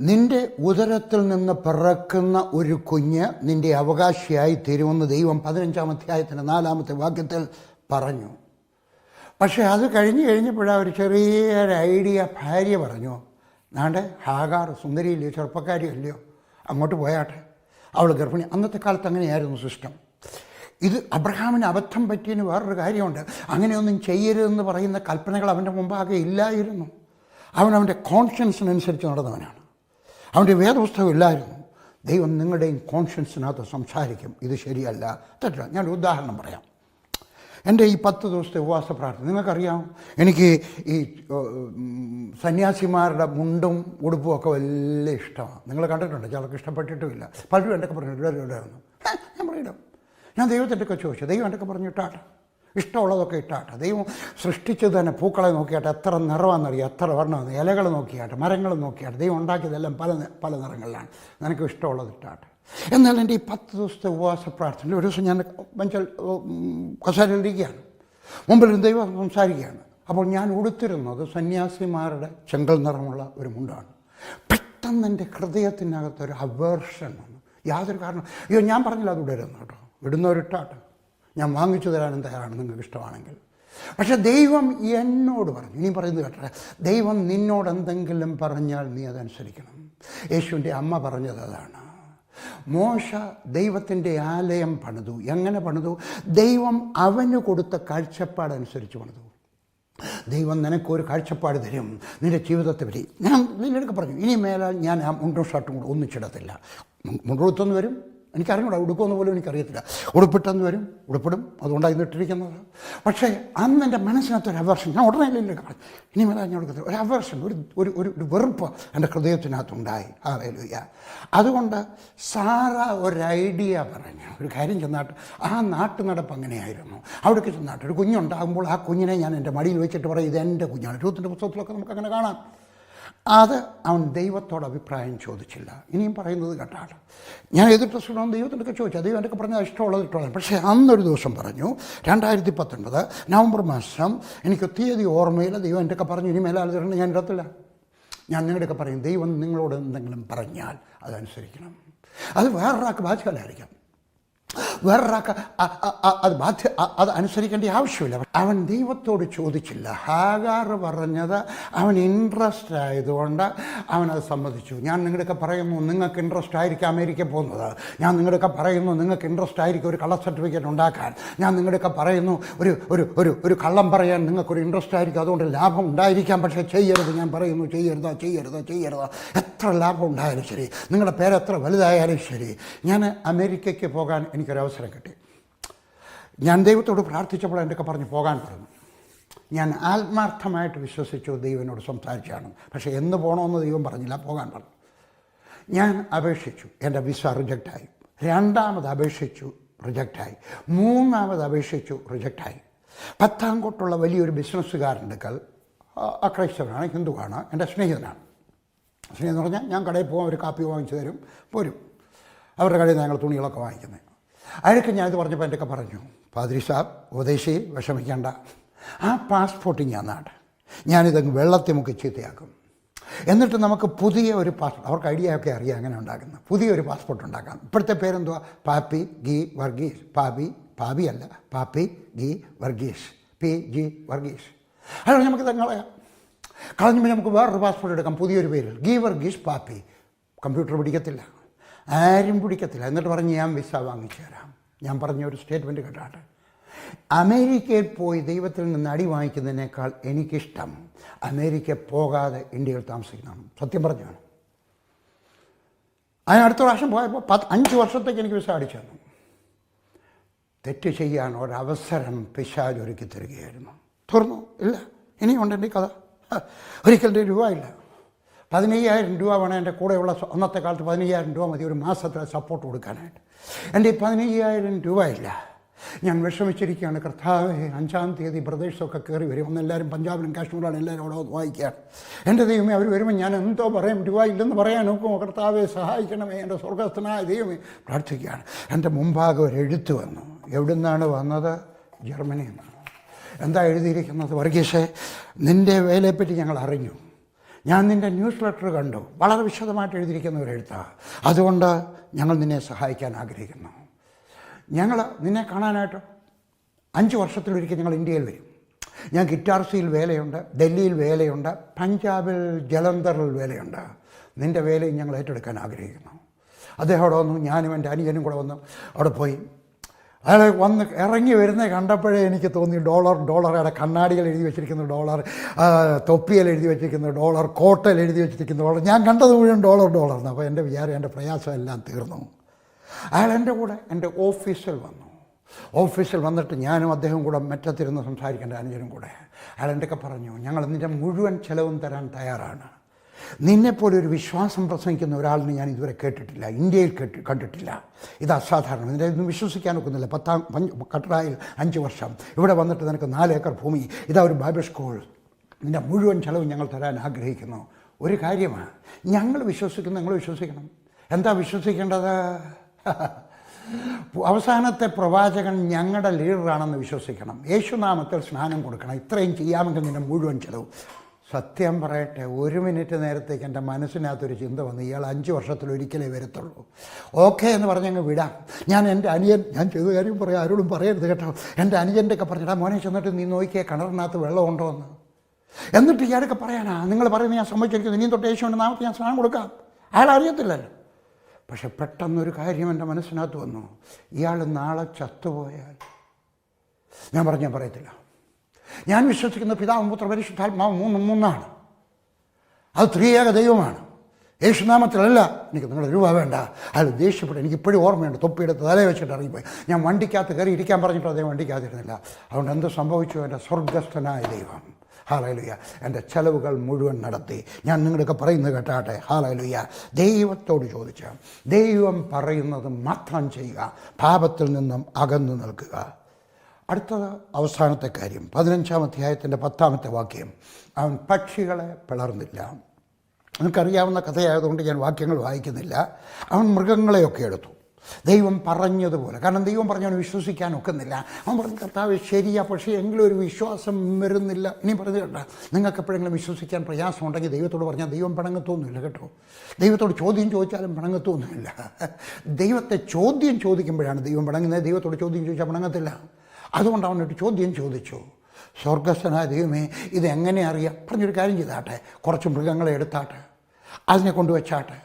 [SPEAKER 1] നിന്റെ ഉദരത്തിൽ നിന്ന് പിറക്കുന്ന ഒരു കുഞ്ഞ് നിന്റെ അവകാശിയായി തീരുമെന്ന് ദൈവം പതിനഞ്ചാം അധ്യായത്തിന്റെ നാലാമത്തെ വാക്യത്തിൽ പറഞ്ഞു. പക്ഷേ അത് കഴിഞ്ഞ് കഴിഞ്ഞപ്പോഴാ ഒരു ചെറിയൊരു ഐഡിയ ഭാര്യ പറഞ്ഞു നാണ്ട് ഹാഗാർ സുന്ദരിയില്ലയോ ചെറുപ്പക്കാരിയല്ലയോ? അങ്ങോട്ട് പോയാട്ടെ. അവൾ ഗർഭിണി. അന്നത്തെ കാലത്ത് അങ്ങനെയായിരുന്നു സിസ്റ്റം. ഇത് അബ്രഹാമിന് അബദ്ധം പറ്റിയതിന് വേറൊരു കാര്യമുണ്ട്. അങ്ങനെയൊന്നും ചെയ്യരുതെന്ന് പറയുന്ന കൽപ്പനകൾ അവന്റെ മുമ്പാകെ ഇല്ലായിരുന്നു. അവൻ അവന്റെ കോൺഷ്യൻസിനനുസരിച്ച് നടന്നവനാണ്. അവന്റെ വേദപുസ്തകം ഇല്ലായിരുന്നു. ദൈവം നിങ്ങളുടെയും കോൺഷ്യൻസിനകത്ത് സംസാരിക്കും. ഇത് ശരിയല്ല. തെറ്റില്ല ഞാൻ ഉദാഹരണം പറയാം. എന്റെ ഈ പത്ത് ദിവസത്തെ ഉപവാസ പ്രാർത്ഥന നിങ്ങൾക്കറിയാം? എനിക്ക് ഈ സന്യാസിമാരുടെ മുണ്ടും ഉടുപ്പും ഒക്കെ വലിയ ഇഷ്ടമാണ്. നിങ്ങൾ കണ്ടിട്ടുണ്ട് ചിലർക്ക് ഇഷ്ടപ്പെട്ടിട്ടുമില്ല. പലരും എന്റെ പറഞ്ഞു ഇവിടെ ഇടായിരുന്നു ഞാൻ പറയിടും ഞാൻ ദൈവത്തിന്റെ ഒക്കെ ചോദിച്ചു ദൈവം എന്റെ പറഞ്ഞിട്ടാട്ടെ ഇഷ്ടമുള്ളതൊക്കെ ഇട്ടാട്ടെ. ദൈവം സൃഷ്ടിച്ചത് തന്നെ പൂക്കളെ നോക്കിയാട്ടെ എത്ര നിറമാണെന്നറിയാം എത്ര വർണമെന്ന് ഇലകൾ നോക്കിയാട്ടെ മരങ്ങൾ നോക്കിയാട്ടെ. ദൈവം ഉണ്ടാക്കിയതെല്ലാം പല പല നിറങ്ങളിലാണ്. നിനക്ക് ഇഷ്ടമുള്ളത് ഇട്ടാട്ടെ. എന്നാൽ എന്റെ ഈ പത്ത് ദിവസത്തെ ഉപവാസ പ്രാർത്ഥന ഒരു ദിവസം ഞാൻ മഞ്ചൽ കസേരയിലിരിക്കുകയാണ് മുമ്പിൽ ദൈവം സംസാരിക്കുകയാണ്. അപ്പോൾ ഞാൻ ഉടുത്തിരുന്നത് സന്യാസിമാരുടെ ചെങ്കൽ നിറമുള്ള ഒരു മുണ്ടാണ്. പെട്ടെന്ന് എന്റെ ഹൃദയത്തിനകത്ത് ഒരു അവേർഷൻ വന്നു. യാതൊരു കാരണം. അയ്യോ ഞാൻ പറഞ്ഞില്ല അത് ഇടരുന്നു കേട്ടോ. ഇടുന്നവരിട്ടാട്ടെ ഞാൻ വാങ്ങിച്ചു തരാനും തയ്യാറാണ് നിങ്ങൾക്ക് ഇഷ്ടമാണെങ്കിൽ. പക്ഷെ ദൈവം എന്നോട് പറഞ്ഞു ഇനി പറയുന്നത് കേട്ടെ ദൈവം നിന്നോട് എന്തെങ്കിലും പറഞ്ഞാൽ നീ അതനുസരിക്കണം. യേശുവിന്റെ അമ്മ പറഞ്ഞത് അതാണ്. മോശ ദൈവത്തിന്റെ ആലയം പണിതു. എങ്ങനെ പണിതു? ദൈവം അവന് കൊടുത്ത കാഴ്ചപ്പാടനുസരിച്ച് പണിതു. ദൈവം നിനക്കൊരു കാഴ്ചപ്പാട് തരും. നിന്റെ ജീവിതത്തെ പറ്റി. ഞാൻ നിന്നെടുക്ക പറഞ്ഞു ഇനി മേലാൽ ഞാൻ ആ മുണ്ടും ഷർട്ടും കൂടെ ഒന്നിച്ചിടത്തില്ല. മുണ്ടുടുത്തെന്ന് വരും. എനിക്കറിഞ്ഞൂടാ ഉടുക്കുമെന്ന് പോലും എനിക്കറിയത്തില്ല. ഉടുപ്പിട്ടെന്ന് വരും ഉടുപ്പിടും. അതുകൊണ്ടാണ് ഇന്ന് ഇട്ടിരിക്കുന്നത്. പക്ഷേ അന്ന് എന്റെ മനസ്സിനകത്ത് ഒരു അവേർഷൻ ഞാൻ ഉടനെ ഇല്ല ഇനി മേലെ ഞാൻ കൊടുക്കത്തില്ല ഒരു അവേർഷൻ ഒരു ഒരു ഒരു ഒരു വെറുപ്പ് എന്റെ ഹൃദയത്തിനകത്തുണ്ടായി. ആ വേലുയ്യ അതുകൊണ്ട് സാറ ഒരു ഐഡിയ പറഞ്ഞു ഒരു കാര്യം ചെന്നാട്ട് ആ നാട്ടു നടപ്പ് അങ്ങനെയായിരുന്നു. അവിടേക്ക് ചെന്നാട്ട് ഒരു കുഞ്ഞുണ്ടാകുമ്പോൾ ആ കുഞ്ഞിനെ ഞാൻ എന്റെ മടിയിൽ വെച്ചിട്ട് പറയും ഇത് എന്റെ കുഞ്ഞാണ്. രൂപത്തിന്റെ പുസ്തകത്തിലൊക്കെ നമുക്ക് അങ്ങനെ കാണാം. അത് അവൻ ദൈവത്തോട് അഭിപ്രായം ചോദിച്ചില്ല. ഇനിയും പറയുന്നത് കേട്ടാണ് ഞാൻ ഏത് പ്രശ്നവും ദൈവത്തിനൊക്കെ ചോദിച്ചു. ദൈവം എന്റെ പറഞ്ഞാൽ ഇഷ്ടമുള്ളത് ഇഷ്ടമുള്ളത് പക്ഷേ അന്നൊരു ദിവസം പറഞ്ഞു രണ്ടായിരത്തി പത്തൊൻപത് നവംബർ മാസം എനിക്ക് തീയതി ഓർമ്മയില്ല. ദൈവം എന്റെയൊക്കെ പറഞ്ഞു ഇനി തരണം ഞാൻ ഇടത്തില്ല. ഞാൻ നിങ്ങളുടെയൊക്കെ പറയും ദൈവം നിങ്ങളോട് എന്തെങ്കിലും പറഞ്ഞാൽ അതനുസരിക്കണം. അത് വേറൊരാൾക്ക് ബാധ്യതയായിരിക്കാം വേറൊരാൾക്ക് അത് ബാധ്യ അത് അനുസരിക്കേണ്ട ആവശ്യമില്ല. അവൻ ദൈവത്തോട് ചോദിച്ചില്ല. ഹാഗാർ പറഞ്ഞത് അവൻ ഇൻട്രസ്റ്റ് ആയതുകൊണ്ട് അവനത് സമ്മതിച്ചു. ഞാൻ നിങ്ങളുടെയൊക്കെ പറയുന്നു നിങ്ങൾക്ക് ഇൻട്രസ്റ്റ് ആയിരിക്കും അമേരിക്ക പോകുന്നത്. ഞാൻ നിങ്ങളുടെയൊക്കെ പറയുന്നു നിങ്ങൾക്ക് ഇൻട്രസ്റ്റ് ആയിരിക്കും ഒരു കള്ള സർട്ടിഫിക്കറ്റ് ഉണ്ടാക്കാൻ. ഞാൻ നിങ്ങളുടെയൊക്കെ പറയുന്നു ഒരു ഒരു ഒരു ഒരു കള്ളം പറയാൻ നിങ്ങൾക്കൊരു ഇൻട്രസ്റ്റ് ആയിരിക്കും. അതുകൊണ്ട് ലാഭം ഉണ്ടായിരിക്കാം പക്ഷേ ചെയ്യരുത്. ഞാൻ പറയുന്നു ചെയ്യരുത് ചെയ്യരുത് ചെയ്യരുത്. എത്ര ലാഭം ഉണ്ടായാലും ശരി നിങ്ങളുടെ പേര് എത്ര വലുതായാലും ശരി. ഞാൻ അമേരിക്കയ്ക്ക് പോകാൻ എനിക്കൊരവസരം കിട്ടി. ഞാൻ ദൈവത്തോട് പ്രാർത്ഥിച്ചപ്പോൾ എന്റെ പറഞ്ഞ് പോകാൻ പറഞ്ഞു ഞാൻ ആത്മാർത്ഥമായിട്ട് വിശ്വസിച്ചു ദൈവനോട് സംസാരിച്ചാണ്. പക്ഷേ എന്ന് പോകണമെന്ന് ദൈവം പറഞ്ഞില്ല പോകാൻ പറഞ്ഞു. ഞാൻ അപേക്ഷിച്ചു എന്റെ വിസ റിജക്റ്റായി. രണ്ടാമത് അപേക്ഷിച്ചു റിജക്റ്റായി. മൂന്നാമത് അപേക്ഷിച്ചു റിജക്റ്റായി. പത്താംകോട്ടുള്ള വലിയൊരു ബിസിനസ്സുകാരന്റെ കൽ അക്രൈസ്തവനാണ് ഹിന്ദുവാണ് എന്റെ സ്നേഹിതനാണ്. സ്നേഹിതെന്ന് പറഞ്ഞാൽ ഞാൻ കടയിൽ പോകാൻ ഒരു കാപ്പി വാങ്ങിച്ചു തരും പോരും. അവരുടെ കടയിൽ നിന്ന് ഞങ്ങൾ തുണികളൊക്കെ വാങ്ങിക്കുന്നത് അയാൾക്ക് ഞാനിത് പറഞ്ഞപ്പോൾ എന്റെയൊക്കെ പറഞ്ഞു പാദ്രി സാബ് ഉപദേശി വിഷമിക്കേണ്ട. ആ പാസ്പോർട്ട് ഞാൻ നാട് ഞാനിതങ്ങ് വെള്ളത്തിൽ മുക്കി ചീത്തയാക്കും. എന്നിട്ട് നമുക്ക് പുതിയ ഒരു പാസ്പോർട്ട് അവർക്ക് ഐഡിയ ഒക്കെ അറിയാം അങ്ങനെ ഉണ്ടാക്കുന്നത് പുതിയൊരു പാസ്പോർട്ട് ഉണ്ടാക്കാം. ഇപ്പോഴത്തെ പേരെന്തുവാ? പാപ്പി ഗി വർഗീസ്. പാപി പാപി അല്ല പാപ്പി ഗി വർഗീസ്. P G Varghese. അതുകൊണ്ട് നമുക്ക് കളയാം. കളഞ്ഞുമ്പോൾ നമുക്ക് വേറൊരു പാസ്പോർട്ട് എടുക്കാം പുതിയൊരു പേരിൽ. ഗി വർഗീസ് പാപ്പി. കമ്പ്യൂട്ടർ പിടിക്കത്തില്ല. ആരും പിടിക്കത്തില്ല. എന്നിട്ട് പറഞ്ഞ് ഞാൻ വിസ വാങ്ങിച്ചു തരാം. ഞാൻ പറഞ്ഞ ഒരു സ്റ്റേറ്റ്മെന്റ് കേട്ടാട്ടെ അമേരിക്കയിൽ പോയി ദൈവത്തിൽ നിന്ന് അടി വാങ്ങിക്കുന്നതിനേക്കാൾ എനിക്കിഷ്ടം അമേരിക്ക പോകാതെ ഇന്ത്യയിൽ താമസിക്കുന്നതാണ് സത്യം പറഞ്ഞാണ്. അതിന് അടുത്ത പ്രാവശ്യം പോയപ്പോൾ പത്ത് അഞ്ച് വർഷത്തേക്ക് എനിക്ക് വിസ അടിച്ചു തന്നു. തെറ്റ് ചെയ്യാൻ ഒരവസരം പിശാജ് ഒരുക്കി തരികയായിരുന്നു. തുറന്നു. ഇല്ല. ഇനിയുണ്ട് എന്റെ കഥ. ഒരിക്കലും രൂപ ഇല്ല പതിനയ്യായിരം രൂപ വേണം എന്റെ കൂടെയുള്ള അന്നത്തെ കാലത്ത് പതിനയ്യായിരം രൂപ മതി ഒരു മാസത്തെ സപ്പോർട്ട് കൊടുക്കാനായിട്ട്. എന്റെ ഈ പതിനയ്യായിരം രൂപ ഇല്ല ഞാൻ വിഷമിച്ചിരിക്കുകയാണ്. കർത്താവ് അഞ്ചാം തീയതി പ്രദേശമൊക്കെ കയറി വരും. ഒന്നെല്ലാവരും പഞ്ചാബിലും കാശ്മീരിലാണ് എല്ലാവരും അവിടെ വായിക്കുകയാണ്. എന്റെ ദൈവമേ അവർ വരുമ്പോൾ ഞാൻ എന്തോ പറയും? രൂപ ഇല്ലെന്ന് പറയാൻ നോക്കുമോ? കർത്താവെ സഹായിക്കണമേ. എന്റെ സ്വർഗസ്ഥനായ ദൈവമേ പ്രാർത്ഥിക്കുകയാണ്. എന്റെ മുമ്പാകെ ഒരു എഴുത്ത് വന്നു. എവിടുന്നാണ് വന്നത്? ജർമ്മനിയിൽ നിന്നാണ്. എന്താ എഴുതിയിരിക്കുന്നത്? വർഗീഷെ നിന്റെ വേലയെപ്പറ്റി ഞങ്ങൾ അറിഞ്ഞു. ഞാൻ നിന്റെ ന്യൂസ് ലെറ്റർ കണ്ടു. വളരെ വിശദമായിട്ട് എഴുതിയിരിക്കുന്ന ഒരു എഴുത്താണ് അതുകൊണ്ട് ഞങ്ങൾ നിന്നെ സഹായിക്കാൻ ആഗ്രഹിക്കുന്നു. ഞങ്ങൾ നിന്നെ കാണാനായിട്ട് അഞ്ച് വർഷത്തിലൊരിക്കൽ ഞങ്ങൾ ഇന്ത്യയിൽ വരും. ഞാൻ ഗിറ്റാർസിയിൽ വേലയുണ്ട് ഡൽഹിയിൽ വേലയുണ്ട് പഞ്ചാബിൽ ജലന്ധറിൽ വേലയുണ്ട്. നിന്റെ വേലയും ഞങ്ങൾ ഏറ്റെടുക്കാൻ ആഗ്രഹിക്കുന്നു. അദ്ദേഹം അവിടെ വന്നു ഞാനും എന്റെ അനുജനും കൂടെ വന്നു അവിടെ പോയി അയാൾ വന്ന് ഇറങ്ങി വരുന്നത് കണ്ടപ്പോഴേ എനിക്ക് തോന്നി ഡോളർ ഡോളർ. അയാളുടെ കണ്ണാടികൾ എഴുതി വെച്ചിരിക്കുന്ന ഡോളർ. തൊപ്പിയിൽ എഴുതി വെച്ചിരിക്കുന്ന ഡോളർ. കോട്ടയിൽ എഴുതി വെച്ചിരിക്കുന്ന ഡോളർ. ഞാൻ കണ്ടത് മുഴുവൻ ഡോളർ ഡോളറാണ് അപ്പോൾ എന്റെ വിചാരം എന്റെ പ്രയാസം എല്ലാം തീർന്നു. അയാൾ എന്റെ കൂടെ എന്റെ ഓഫീസിൽ വന്നു. ഓഫീസിൽ വന്നിട്ട് ഞാനും അദ്ദേഹം കൂടെ മെറ്റത്തിരുന്ന് സംസാരിക്കേണ്ട അനുജനും കൂടെ. അയാൾ എന്തൊക്കെ പറഞ്ഞു? ഞങ്ങൾ നിന്റെ മുഴുവൻ ചിലവും തരാൻ തയ്യാറാണ്. നിന്നെപ്പോലെ ഒരു വിശ്വാസം പ്രസംഗിക്കുന്ന ഒരാളിനെ ഞാൻ ഇതുവരെ കേട്ടിട്ടില്ല. ഇന്ത്യയിൽ കേട്ടി കണ്ടിട്ടില്ല. ഇത് അസാധാരണം. ഇതിനെ ഒന്നും വിശ്വസിക്കാൻ ഒക്കുന്നില്ല പത്താം കട്ടറായിൽ അഞ്ച് വർഷം. ഇവിടെ വന്നിട്ട് നിനക്ക് നാല് ഏക്കർ ഭൂമി. ഇതാ ഒരു ബൈബിൾ സ്കൂൾ നിന്റെ മുഴുവൻ ചെലവും ഞങ്ങൾ തരാൻ ആഗ്രഹിക്കുന്നു. ഒരു കാര്യമാണ് ഞങ്ങൾ വിശ്വസിക്കുന്നു നിങ്ങൾ വിശ്വസിക്കണം. എന്താ വിശ്വസിക്കേണ്ടത്? അവസാനത്തെ പ്രവാചകൻ ഞങ്ങളുടെ ലീഡറാണെന്ന് വിശ്വസിക്കണം. യേശുനാമത്തിൽ സ്നാനം കൊടുക്കണം. ഇത്രയും ചെയ്യാമെങ്കിൽ നിന്റെ മുഴുവൻ ചെലവ്. സത്യം പറയട്ടെ ഒരു മിനിറ്റ് നേരത്തേക്ക് എന്റെ മനസ്സിനകത്തൊരു ചിന്ത വന്നു. ഇയാൾ അഞ്ച് വർഷത്തിലൊരിക്കലേ വരത്തുള്ളൂ. ഓക്കെ എന്ന് പറഞ്ഞങ്ങ് വിടാം. ഞാൻ എന്റെ അനിയൻ ഞാൻ ചെയ്ത കാര്യം പറയാം ആരോടും പറയരുത് കേട്ടോ. എന്റെ അനിയന്റെ ഒക്കെ പറഞ്ഞിട്ടാ മോനെ ചെന്നിട്ട് നീ നോക്കിയേ കിണറിനകത്ത് വെള്ളമുണ്ടോ എന്ന്. എന്നിട്ട് ഇയാളൊക്കെ പറയാനാ നിങ്ങൾ പറയുന്നത് ഞാൻ സമ്മതിച്ചിരിക്കുന്നു ഇനിയും തൊട്ട് യേശുവിന്റെ നാമത്തിൽ ഞാൻ സ്നാനം കൊടുക്കാം. അയാൾ അറിയത്തില്ലല്ലോ. പക്ഷെ പെട്ടെന്നൊരു കാര്യം എന്റെ മനസ്സിനകത്ത് വന്നു. ഇയാൾ നാളെ ചത്തുപോയാൽ ഞാൻ പറഞ്ഞാൽ പറയത്തില്ല. ഞാൻ വിശ്വസിക്കുന്ന പിതാവും പുത്ര പരിശുദ്ധാത്മാവ് മൂന്നും മൂന്നാണ്. അത് ത്രിയേക ദൈവമാണ്. യേശുനാമത്തിലല്ല എനിക്ക് നിങ്ങളുടെ രൂപ വേണ്ട. അയാൾ ദേഷ്യപ്പെട്ടു. എനിക്ക് ഇപ്പോഴും ഓർമ്മയുണ്ട്. തൊപ്പിയെടുത്ത് തലേ വെച്ചിട്ട് ഇറങ്ങിപ്പോയി. ഞാൻ വണ്ടിക്കകത്ത് കയറി ഇരിക്കാൻ പറഞ്ഞിട്ട് അദ്ദേഹം വണ്ടിക്കകത്തിരുന്നില്ല. അതുകൊണ്ട് എന്ത് സംഭവിച്ചു? എന്റെ സ്വർഗസ്ഥനായ ദൈവം. ഹാലലുയ. എന്റെ ചെലവുകൾ മുഴുവൻ നടത്തി. ഞാൻ നിങ്ങളൊക്കെ പറയുന്നത് കേട്ടാട്ടെ? ഹാലലുയ. ദൈവത്തോട് ചോദിച്ച. ദൈവം പറയുന്നത് മാത്രം ചെയ്യുക. പാപത്തിൽ നിന്നും അകന്നു നിൽക്കുക. അടുത്തത് അവസാനത്തെ കാര്യം പതിനഞ്ചാം അധ്യായത്തിന്റെ പത്താമത്തെ വാക്യം. അവൻ പക്ഷികളെ പിളർന്നില്ല. നമുക്കറിയാവുന്ന കഥയായതുകൊണ്ട് ഞാൻ വാക്യങ്ങൾ വായിക്കുന്നില്ല. അവൻ മൃഗങ്ങളെയൊക്കെ എടുത്തു. ദൈവം പറഞ്ഞതുപോലെ കാരണം ദൈവം പറഞ്ഞവന് വിശ്വസിക്കാൻ ഒക്കുന്നില്ല. അവൻ പറഞ്ഞു കർത്താവ് ശരിയാ പക്ഷേ എങ്കിലും ഒരു വിശ്വാസം വരുന്നില്ല. ഇനി പറഞ്ഞു കേട്ടോ നിങ്ങൾക്ക് എപ്പോഴെങ്കിലും വിശ്വസിക്കാൻ പ്രയാസമുണ്ടെങ്കിൽ ദൈവത്തോട് പറഞ്ഞാൽ ദൈവം പിണങ്ങത്തൊന്നുമില്ല കേട്ടോ. ദൈവത്തോട് ചോദ്യം ചോദിച്ചാലും പിണങ്ങത്തൊന്നുമില്ല. ദൈവത്തെ ചോദ്യം ചോദിക്കുമ്പോഴാണ് ദൈവം പിണങ്ങുന്നത്. ദൈവത്തോട് ചോദ്യം ചോദിച്ചാൽ പിണങ്ങത്തില്ല. അതുകൊണ്ട് അവനൊരു ചോദ്യം ചോദിച്ചു. സ്വർഗസ്ഥനായ ദൈവമേ ഇതെങ്ങനെ അറിയാം? പറഞ്ഞൊരു കാര്യം ചെയ്താട്ടെ. കുറച്ച് മൃഗങ്ങളെ എടുത്താട്ടെ. അതിനെ കൊണ്ടുവച്ചാട്ടെ.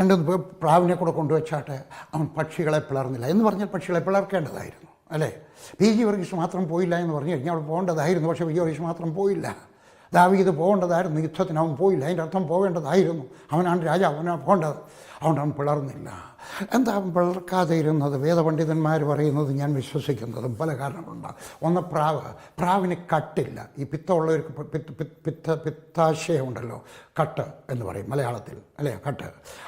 [SPEAKER 1] രണ്ട് പ്രാവിനെ കൂടെ കൊണ്ടുവച്ചാട്ടെ. അവൻ പക്ഷികളെ പിളർന്നില്ല. എന്ന് പറഞ്ഞാൽ പക്ഷികളെ പിളർക്കേണ്ടതായിരുന്നു. അല്ലേ? പി. ജി. വർഗീസ് മാത്രം പോയില്ല എന്ന് പറഞ്ഞു കഴിഞ്ഞാൽ അവിടെ പോകേണ്ടതായിരുന്നു. പക്ഷേ പി. ജി. വർഗീസ് മാത്രം പോയില്ല. ദാവീത് പോകേണ്ടതായിരുന്നു. യുദ്ധത്തിന് അവൻ പോയില്ല. അതിന്റെ അർത്ഥം പോകേണ്ടതായിരുന്നു. അവനാണ് രാജാവ്. അവനാണ് പോകേണ്ടത്. അതുകൊണ്ട് അവൻ പിളർന്നില്ല. എന്താ വളർക്കാതെ ഇരുന്നത് വേദപണ്ഡിതന്മാർ പറയുന്നത് ഞാൻ വിശ്വസിക്കുന്നതും പല കാരണങ്ങളുണ്ട്. ഒന്ന് പ്രാവ്. പ്രാവിന് കട്ടില്ല. ഈ പിത്തമുള്ളവർക്ക് പിത്ത പിത്ത- പിത്ത പിത്താശയമുണ്ടല്ലോ. കട്ട് എന്ന് പറയും മലയാളത്തിൽ. അല്ലേ? കട്ട്.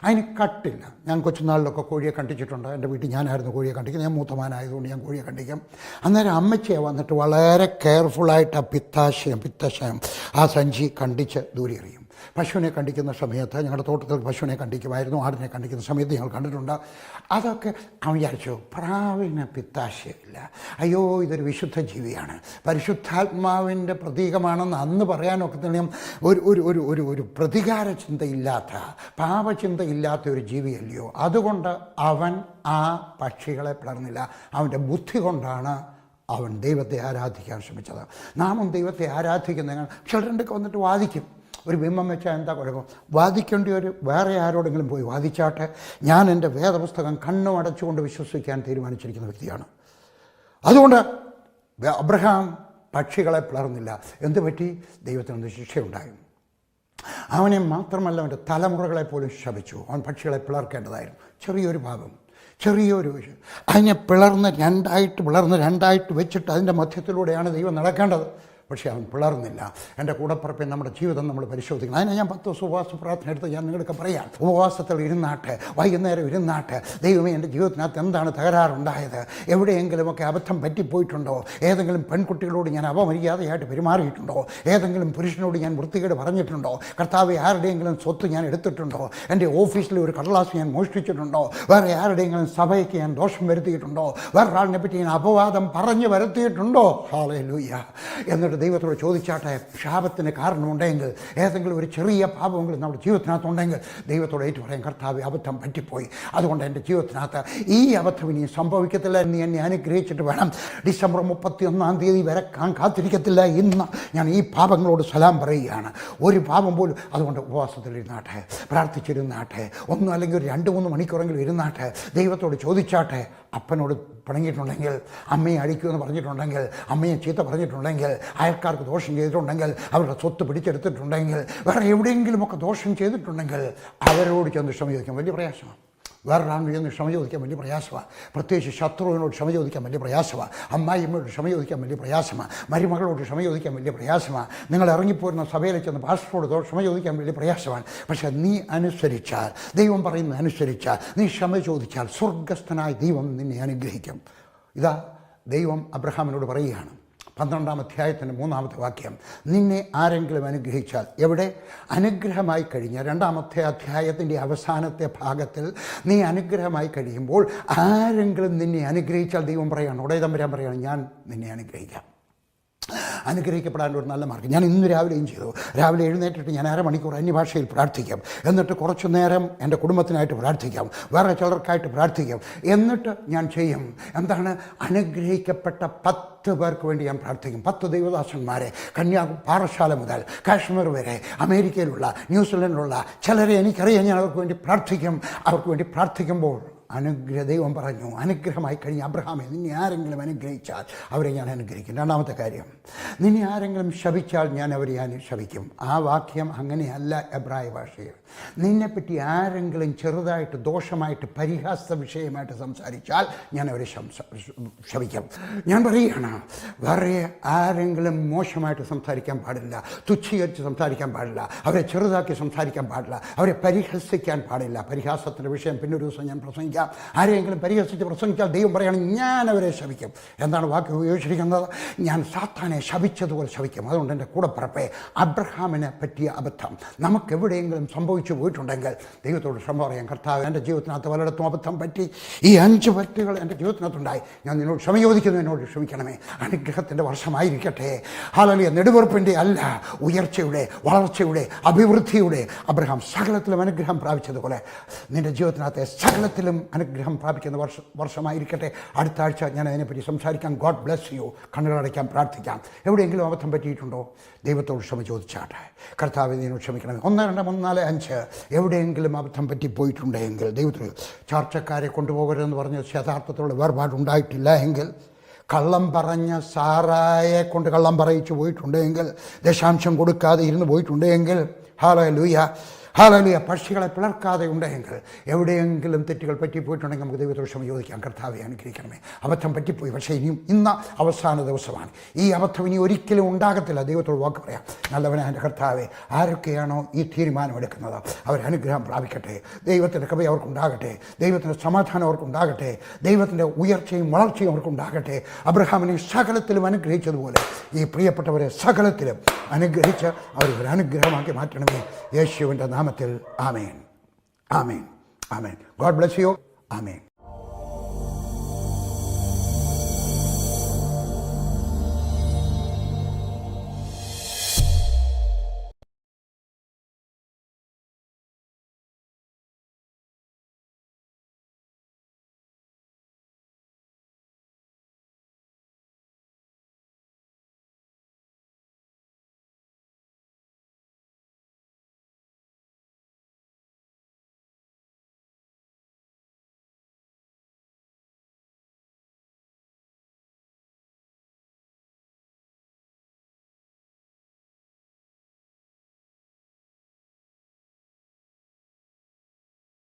[SPEAKER 1] അതിന് കട്ടില്ല. ഞാൻ കൊച്ചുനാളിലൊക്കെ കോഴിയെ കണ്ടിച്ചിട്ടുണ്ട്. എന്റെ വീട്ടിൽ ഞാനായിരുന്നു കോഴിയെ കണ്ടിക്കുന്നത്. ഞാൻ മൂത്തമാനായതുകൊണ്ട് ഞാൻ കോഴിയെ കണ്ടിക്കും അന്നേരം അമ്മച്ചിയെ വന്നിട്ട് വളരെ കെയർഫുള്ളായിട്ട് ആ പിത്താശയം പിത്തശയം ആ സഞ്ചി കണ്ടിച്ച് ദൂരെ എറിയും പശുവിനെ കണ്ടിക്കുന്ന സമയത്ത് ഞങ്ങളുടെ തോട്ടത്തിൽ പശുവിനെ കണ്ടിക്കുമായിരുന്നു ആടിനെ കണ്ടിക്കുന്ന സമയത്ത് ഞങ്ങൾ കണ്ടിട്ടുണ്ട്. അതൊക്കെ അവൻ വിചാരിച്ചു പ്രാവിന് പിത്താശയമില്ല അയ്യോ ഇതൊരു വിശുദ്ധ ജീവിയാണ്. പരിശുദ്ധാത്മാവിന്റെ പ്രതീകമാണെന്ന് അന്ന് പറയാനൊക്കെ തന്നെ ഒരു ഒരു ഒരു ഒരു ഒരു പ്രതികാര ചിന്തയില്ലാത്ത പാപചിന്തയില്ലാത്ത ഒരു ജീവിയല്ലയോ. അതുകൊണ്ട് അവൻ ആ പക്ഷികളെ പിളർന്നില്ല. അവന്റെ ബുദ്ധി കൊണ്ടാണ് അവൻ ദൈവത്തെ ആരാധിക്കാൻ ശ്രമിച്ചത്. നാമും ദൈവത്തെ ആരാധിക്കുന്ന ചിലരുണ്ടൊക്കെ വന്നിട്ട് വാദിക്കും. ഒരു ബിംബം വെച്ചാൽ എന്താ കുഴപ്പം? വാദിക്കേണ്ടി ഒരു വേറെ ആരോടെങ്കിലും പോയി വാദിച്ചാട്ടെ. ഞാൻ എന്റെ വേദപുസ്തകം കണ്ണും അടച്ചുകൊണ്ട് വിശ്വസിക്കാൻ തീരുമാനിച്ചിരിക്കുന്ന വ്യക്തിയാണ്. അതുകൊണ്ട് അബ്രഹാം പക്ഷികളെ പിളർന്നില്ല. എന്ത് പറ്റി? ദൈവത്തിനൊന്ന് ശിക്ഷയുണ്ടായി. അവനെ മാത്രമല്ല അവന്റെ തലമുറകളെ പോലും ശപിച്ചു. അവൻ പക്ഷികളെ പിളർക്കേണ്ടതായിരുന്നു. ചെറിയൊരു ഭാഗം ചെറിയൊരു അതിനെ പിളർന്ന് രണ്ടായിട്ട് പിളർന്ന് രണ്ടായിട്ട് വെച്ചിട്ട് അതിന്റെ മധ്യത്തിലൂടെയാണ് ദൈവം നടക്കേണ്ടത്. പക്ഷേ അവൻ പിളർന്നില്ല. എന്റെ കൂടപ്പുറപ്പെ നമ്മുടെ ജീവിതം നമ്മൾ പരിശോധിക്കണം. അതിനെ ഞാൻ പത്ത് ദിവസം ഉപവാസ പ്രാർത്ഥന എടുത്ത് ഞാൻ നിങ്ങൾക്ക് പറയാം. ഉപവാസത്തിൽ ഇരുന്നാട്ടെ വൈകുന്നേരം ഇരുന്നാട്ടെ ദൈവമേ എന്റെ ജീവിതത്തിനകത്ത് എന്താണ് തകരാറുണ്ടായത്? എവിടെയെങ്കിലുമൊക്കെ അബദ്ധം പറ്റിപ്പോയിട്ടുണ്ടോ? ഏതെങ്കിലും പെൺകുട്ടികളോട് ഞാൻ അപമര്യാദയായിട്ട് പെരുമാറിയിട്ടുണ്ടോ? ഏതെങ്കിലും പുരുഷനോട് ഞാൻ വൃത്തികേട് പറഞ്ഞിട്ടുണ്ടോ? കർത്താവ് ആരുടെയെങ്കിലും സ്വത്ത് ഞാൻ എടുത്തിട്ടുണ്ടോ? എന്റെ ഓഫീസിലെ ഒരു കടലാസ് ഞാൻ മോഷ്ടിച്ചിട്ടുണ്ടോ? വേറെ ആരുടെയെങ്കിലും സഭയ്ക്ക് ഞാൻ ദോഷം വരുത്തിയിട്ടുണ്ടോ? വേറൊരാളിനെ പറ്റി ഞാൻ അപവാദം പറഞ്ഞു വരുത്തിയിട്ടുണ്ടോ? ഹാളേ ലൂയ്യ എന്നിട്ട് ദൈവത്തോട് ചോദിച്ചാട്ടെ ശാപത്തിന് കാരണമുണ്ടെങ്കിൽ ഏതെങ്കിലും ഒരു ചെറിയ പാപമെങ്കിലും നമ്മുടെ ജീവിതത്തിനകത്തുണ്ടെങ്കിൽ ദൈവത്തോട് ഏറ്റു പറയും കർത്താവ് അബദ്ധം പറ്റിപ്പോയി. അതുകൊണ്ട് എന്റെ ജീവിതത്തിനകത്ത് ഈ അബദ്ധം ഇനി സംഭവിക്കത്തില്ല എന്ന് എന്നെ അനുഗ്രഹിച്ചിട്ട് വേണം. ഡിസംബർ മുപ്പത്തി ഒന്നാം തീയതി വരെ കാത്തിരിക്കത്തില്ല ഇന്ന് ഞാൻ ഈ പാപങ്ങളോട് സലാം പറയുകയാണ്. ഒരു പാപം പോലും അതുകൊണ്ട് ഉപവാസത്തിൽ ഇരുന്നാട്ടെ പ്രാർത്ഥിച്ചിരുന്നാട്ടെ ഒന്നും അല്ലെങ്കിൽ ഒരു രണ്ട് മൂന്ന് മണിക്കൂറെങ്കിലും ഇരുന്നാട്ടെ ദൈവത്തോട് ചോദിച്ചാട്ടെ അപ്പനോട് പിണങ്ങിയിട്ടുണ്ടെങ്കിൽ അമ്മയെ അടിക്കുമെന്ന് പറഞ്ഞിട്ടുണ്ടെങ്കിൽ അമ്മയെ ചീത്ത പറഞ്ഞിട്ടുണ്ടെങ്കിൽ അയൽക്കാർക്ക് ദോഷം ചെയ്തിട്ടുണ്ടെങ്കിൽ അവരുടെ സ്വത്ത് പിടിച്ചെടുത്തിട്ടുണ്ടെങ്കിൽ വേറെ എവിടെയെങ്കിലുമൊക്കെ ദോഷം ചെയ്തിട്ടുണ്ടെങ്കിൽ അവരോട് ചെന്ന് ക്ഷമ ചോദിക്കാൻ വലിയ പ്രയാസമാണ്. വേറൊരാളിന് ചെന്ന് ക്ഷമ ചോദിക്കാൻ വലിയ പ്രയാസമാണ്. പ്രത്യേകിച്ച് ശത്രുവിനോട് ക്ഷമ ചോദിക്കാൻ വലിയ പ്രയാസമാണ്. അമ്മായിമ്മയോട് ക്ഷമ ചോദിക്കാൻ വലിയ പ്രയാസമാണ്. മരുമകളോട് ക്ഷമ ചോദിക്കാൻ വലിയ പ്രയാസമാണ്. നിങ്ങൾ ഇറങ്ങിപ്പോരുന്ന സഭയിൽ ചെന്ന് പാസ്റ്ററോട് ക്ഷമ ചോദിക്കാൻ വലിയ പ്രയാസമാണ്. പക്ഷേ നീ അനുസരിച്ചാൽ ദൈവം പറയുന്നത് അനുസരിച്ചാൽ നീ ക്ഷമ ചോദിച്ചാൽ സ്വർഗസ്ഥനായ ദൈവം നിന്നെ അനുഗ്രഹിക്കും. ഇതാ ദൈവം അബ്രഹാമിനോട് പറയുകയാണ്. പന്ത്രണ്ടാം അധ്യായത്തിന്റെ മൂന്നാമത്തെ വാക്യം. നിന്നെ ആരെങ്കിലും അനുഗ്രഹിച്ചാൽ എവിടെ? അനുഗ്രഹമായി കഴിഞ്ഞ രണ്ടാമത്തെ അധ്യായത്തിന്റെ അവസാനത്തെ ഭാഗത്തിൽ നീ അനുഗ്രഹമായി കഴിയുമ്പോൾ ആരെങ്കിലും നിന്നെ അനുഗ്രഹിച്ചാൽ ദൈവം പറയാണ് ഉടയതമ്പരാൻ പറയാണ് ഞാൻ നിന്നെ അനുഗ്രഹിക്കാം. അനുഗ്രഹിക്കപ്പെടാൻ ഒരു നല്ല മാർഗം ഞാൻ ഇന്ന് രാവിലെയും ചെയ്തു? രാവിലെ എഴുന്നേറ്റിട്ട് ഞാൻ അരമണിക്കൂർ അന്യഭാഷയിൽ പ്രാർത്ഥിക്കാം. എന്നിട്ട് കുറച്ചു നേരം എന്റെ കുടുംബത്തിനായിട്ട് പ്രാർത്ഥിക്കാം. വേറെ ചിലർക്കായിട്ട് പ്രാർത്ഥിക്കാം. എന്നിട്ട് ഞാൻ ചെയ്യും. എന്താണ്? അനുഗ്രഹിക്കപ്പെട്ട പത്ത് പേർക്ക് വേണ്ടി ഞാൻ പ്രാർത്ഥിക്കും. പത്ത് ദൈവദാസന്മാരെ കന്യാകു പാറശാല മുതൽ കാശ്മീർ വരെ അമേരിക്കയിലുള്ള ന്യൂസിലൻഡിലുള്ള ചിലരെ എനിക്കറിയാം ഞാൻ അവർക്ക് വേണ്ടി പ്രാർത്ഥിക്കും. അവർക്ക് വേണ്ടി പ്രാർത്ഥിക്കുമ്പോൾ അനുഗ്രഹ ദൈവം പറഞ്ഞു അനുഗ്രഹമായി കഴിഞ്ഞ അബ്രഹാമെ നിന്നെ ആരെങ്കിലും അനുഗ്രഹിച്ചാൽ അവരെ ഞാൻ അനുഗ്രഹിക്കും. രണ്ടാമത്തെ കാര്യം നിന്നെ ആരെങ്കിലും ശപിച്ചാൽ ഞാൻ അവരെ ഞാൻ ശപിക്കും. ആ വാക്യം അങ്ങനെയല്ല എബ്രായ ഭാഷയിൽ. നിന്നെപ്പറ്റി ആരെങ്കിലും ചെറുതായിട്ട് ദോഷമായിട്ട് പരിഹാസ വിഷയമായിട്ട് സംസാരിച്ചാൽ ഞാൻ അവരെ ക്ഷമിക്കാം ഞാൻ പറയുകയാണ് വേറെ ആരെങ്കിലും മോശമായിട്ട് സംസാരിക്കാൻ പാടില്ല തുച്ഛീകരിച്ച് സംസാരിക്കാൻ പാടില്ല അവരെ ചെറുതാക്കി സംസാരിക്കാൻ പാടില്ല അവരെ പരിഹസിക്കാൻ പാടില്ല. പരിഹാസത്തിന്റെ വിഷയം പിന്നെ ഒരു ദിവസം ഞാൻ പ്രസംഗിക്കാം. ആരെങ്കിലും പരിഹസിച്ച് പ്രസംഗിച്ചാൽ ദൈവം പറയുകയാണെങ്കിൽ ഞാൻ അവരെ ശപിക്കും എന്താണ് വാക്ക് ഉപയോഗിച്ചിരിക്കുന്നത്. ഞാൻ സാത്താനെ ശപിച്ചതുപോലെ ശപിക്കും അതുകൊണ്ട് എന്റെ കൂടെ പറപ്പേ അബ്രഹാമിനെ പറ്റിയ അബദ്ധം. നമുക്ക് എവിടെയെങ്കിലും സംഭവിച്ചു പോയിട്ടുണ്ടെങ്കിൽ ദൈവത്തോട് ക്ഷമ പറയാം കർത്താവ് എന്റെ ജീവിതത്തിനകത്ത് പലയിടത്തും അബദ്ധം പറ്റി. ഈ അഞ്ച് പറ്റുകൾ എന്റെ ജീവിതത്തിനകത്തുണ്ടായി. ഞാൻ നിന്നോട് ക്ഷമ ചോദിക്കുന്നു എന്നോട് ക്ഷമിക്കണമേ. അനുഗ്രഹത്തിന്റെ വർഷമായിരിക്കട്ടെ. ഹാലലിയ നെടുവെറുപ്പിന്റെ അല്ല ഉയർച്ചയുടെ വളർച്ചയുടെ അഭിവൃദ്ധിയുടെ. അബ്രഹാം സകലത്തിലും അനുഗ്രഹം പ്രാപിച്ചതുപോലെ നിന്റെ ജീവിതത്തിനകത്തെ സകലത്തിലും അനുഗ്രഹം പ്രാപിക്കുന്ന വർഷ വർഷമായിരിക്കട്ടെ. അടുത്ത ആഴ്ച ഞാൻ അതിനെപ്പറ്റി സംസാരിക്കാം. God bless you. കണ്ണുകളടയ്ക്കാൻ പ്രാർത്ഥിക്കാം. എവിടെയെങ്കിലും അബദ്ധം പറ്റിയിട്ടുണ്ടോ? ദൈവത്തോട് ക്ഷമ ചോദിച്ചാട്ടെ. കർത്താവ് നിന്നോട് ക്ഷമിക്കണമേ. ഒന്ന് രണ്ട് മൂന്ന് നാല് അഞ്ച്. എവിടെയെങ്കിലും അബദ്ധം പറ്റിപ്പോയിട്ടുണ്ടെങ്കിൽ ദൈവത്തിൽ ചർച്ചക്കാരെ കൊണ്ടുപോകരുതെന്ന് പറഞ്ഞ യഥാർത്ഥത്തിലുള്ള വേർപാടുണ്ടായിട്ടില്ല എങ്കിൽ കള്ളം പറഞ്ഞ സാറായെ കൊണ്ട് കള്ളം പറയിച്ചു പോയിട്ടുണ്ടെങ്കിൽ ദശാംശം കൊടുക്കാതെ ഇരുന്ന് പോയിട്ടുണ്ടെങ്കിൽ ഹാലോ ലൂയ ഹാലലിയ പക്ഷികളെ പിളർക്കാതെ ഉണ്ടെങ്കിൽ എവിടെയെങ്കിലും തെറ്റുകൾ പറ്റിപ്പോയിട്ടുണ്ടെങ്കിൽ നമുക്ക് ദൈവദോഷം യോജിക്കാം കർത്താവെ അനുഗ്രഹിക്കണമേ. അബദ്ധം പറ്റിപ്പോയി. പക്ഷേ ഇനിയും ഇന്ന് അവസാന ദിവസമാണ്. ഈ അബദ്ധം ഇനി ഒരിക്കലും ഉണ്ടാകത്തില്ല. ദൈവത്തോട് വാക്ക് പറയാം. നല്ലവനായ കർത്താവെ ആരൊക്കെയാണോ ഈ തീരുമാനമെടുക്കുന്നത് അവർ അനുഗ്രഹം പ്രാപിക്കട്ടെ. ദൈവത്തിന്റെ കൃപ അവർക്കുണ്ടാകട്ടെ ദൈവത്തിന്റെ സമാധാനം അവർക്കുണ്ടാകട്ടെ ദൈവത്തിന്റെ ഉയർച്ചയും വളർച്ചയും അവർക്കുണ്ടാകട്ടെ അബ്രഹാമിനെ സകലത്തിലും അനുഗ്രഹിച്ചതുപോലെ ഈ പ്രിയപ്പെട്ടവരെ സകലത്തിലും അനുഗ്രഹിച്ച് അവർ ഒരു അനുഗ്രഹമാക്കി മാറ്റണമേ. യേശുവിന്റെ നാമത്തിൽ ആമേൻ. ആമേൻ. ആമേൻ. God bless you amen.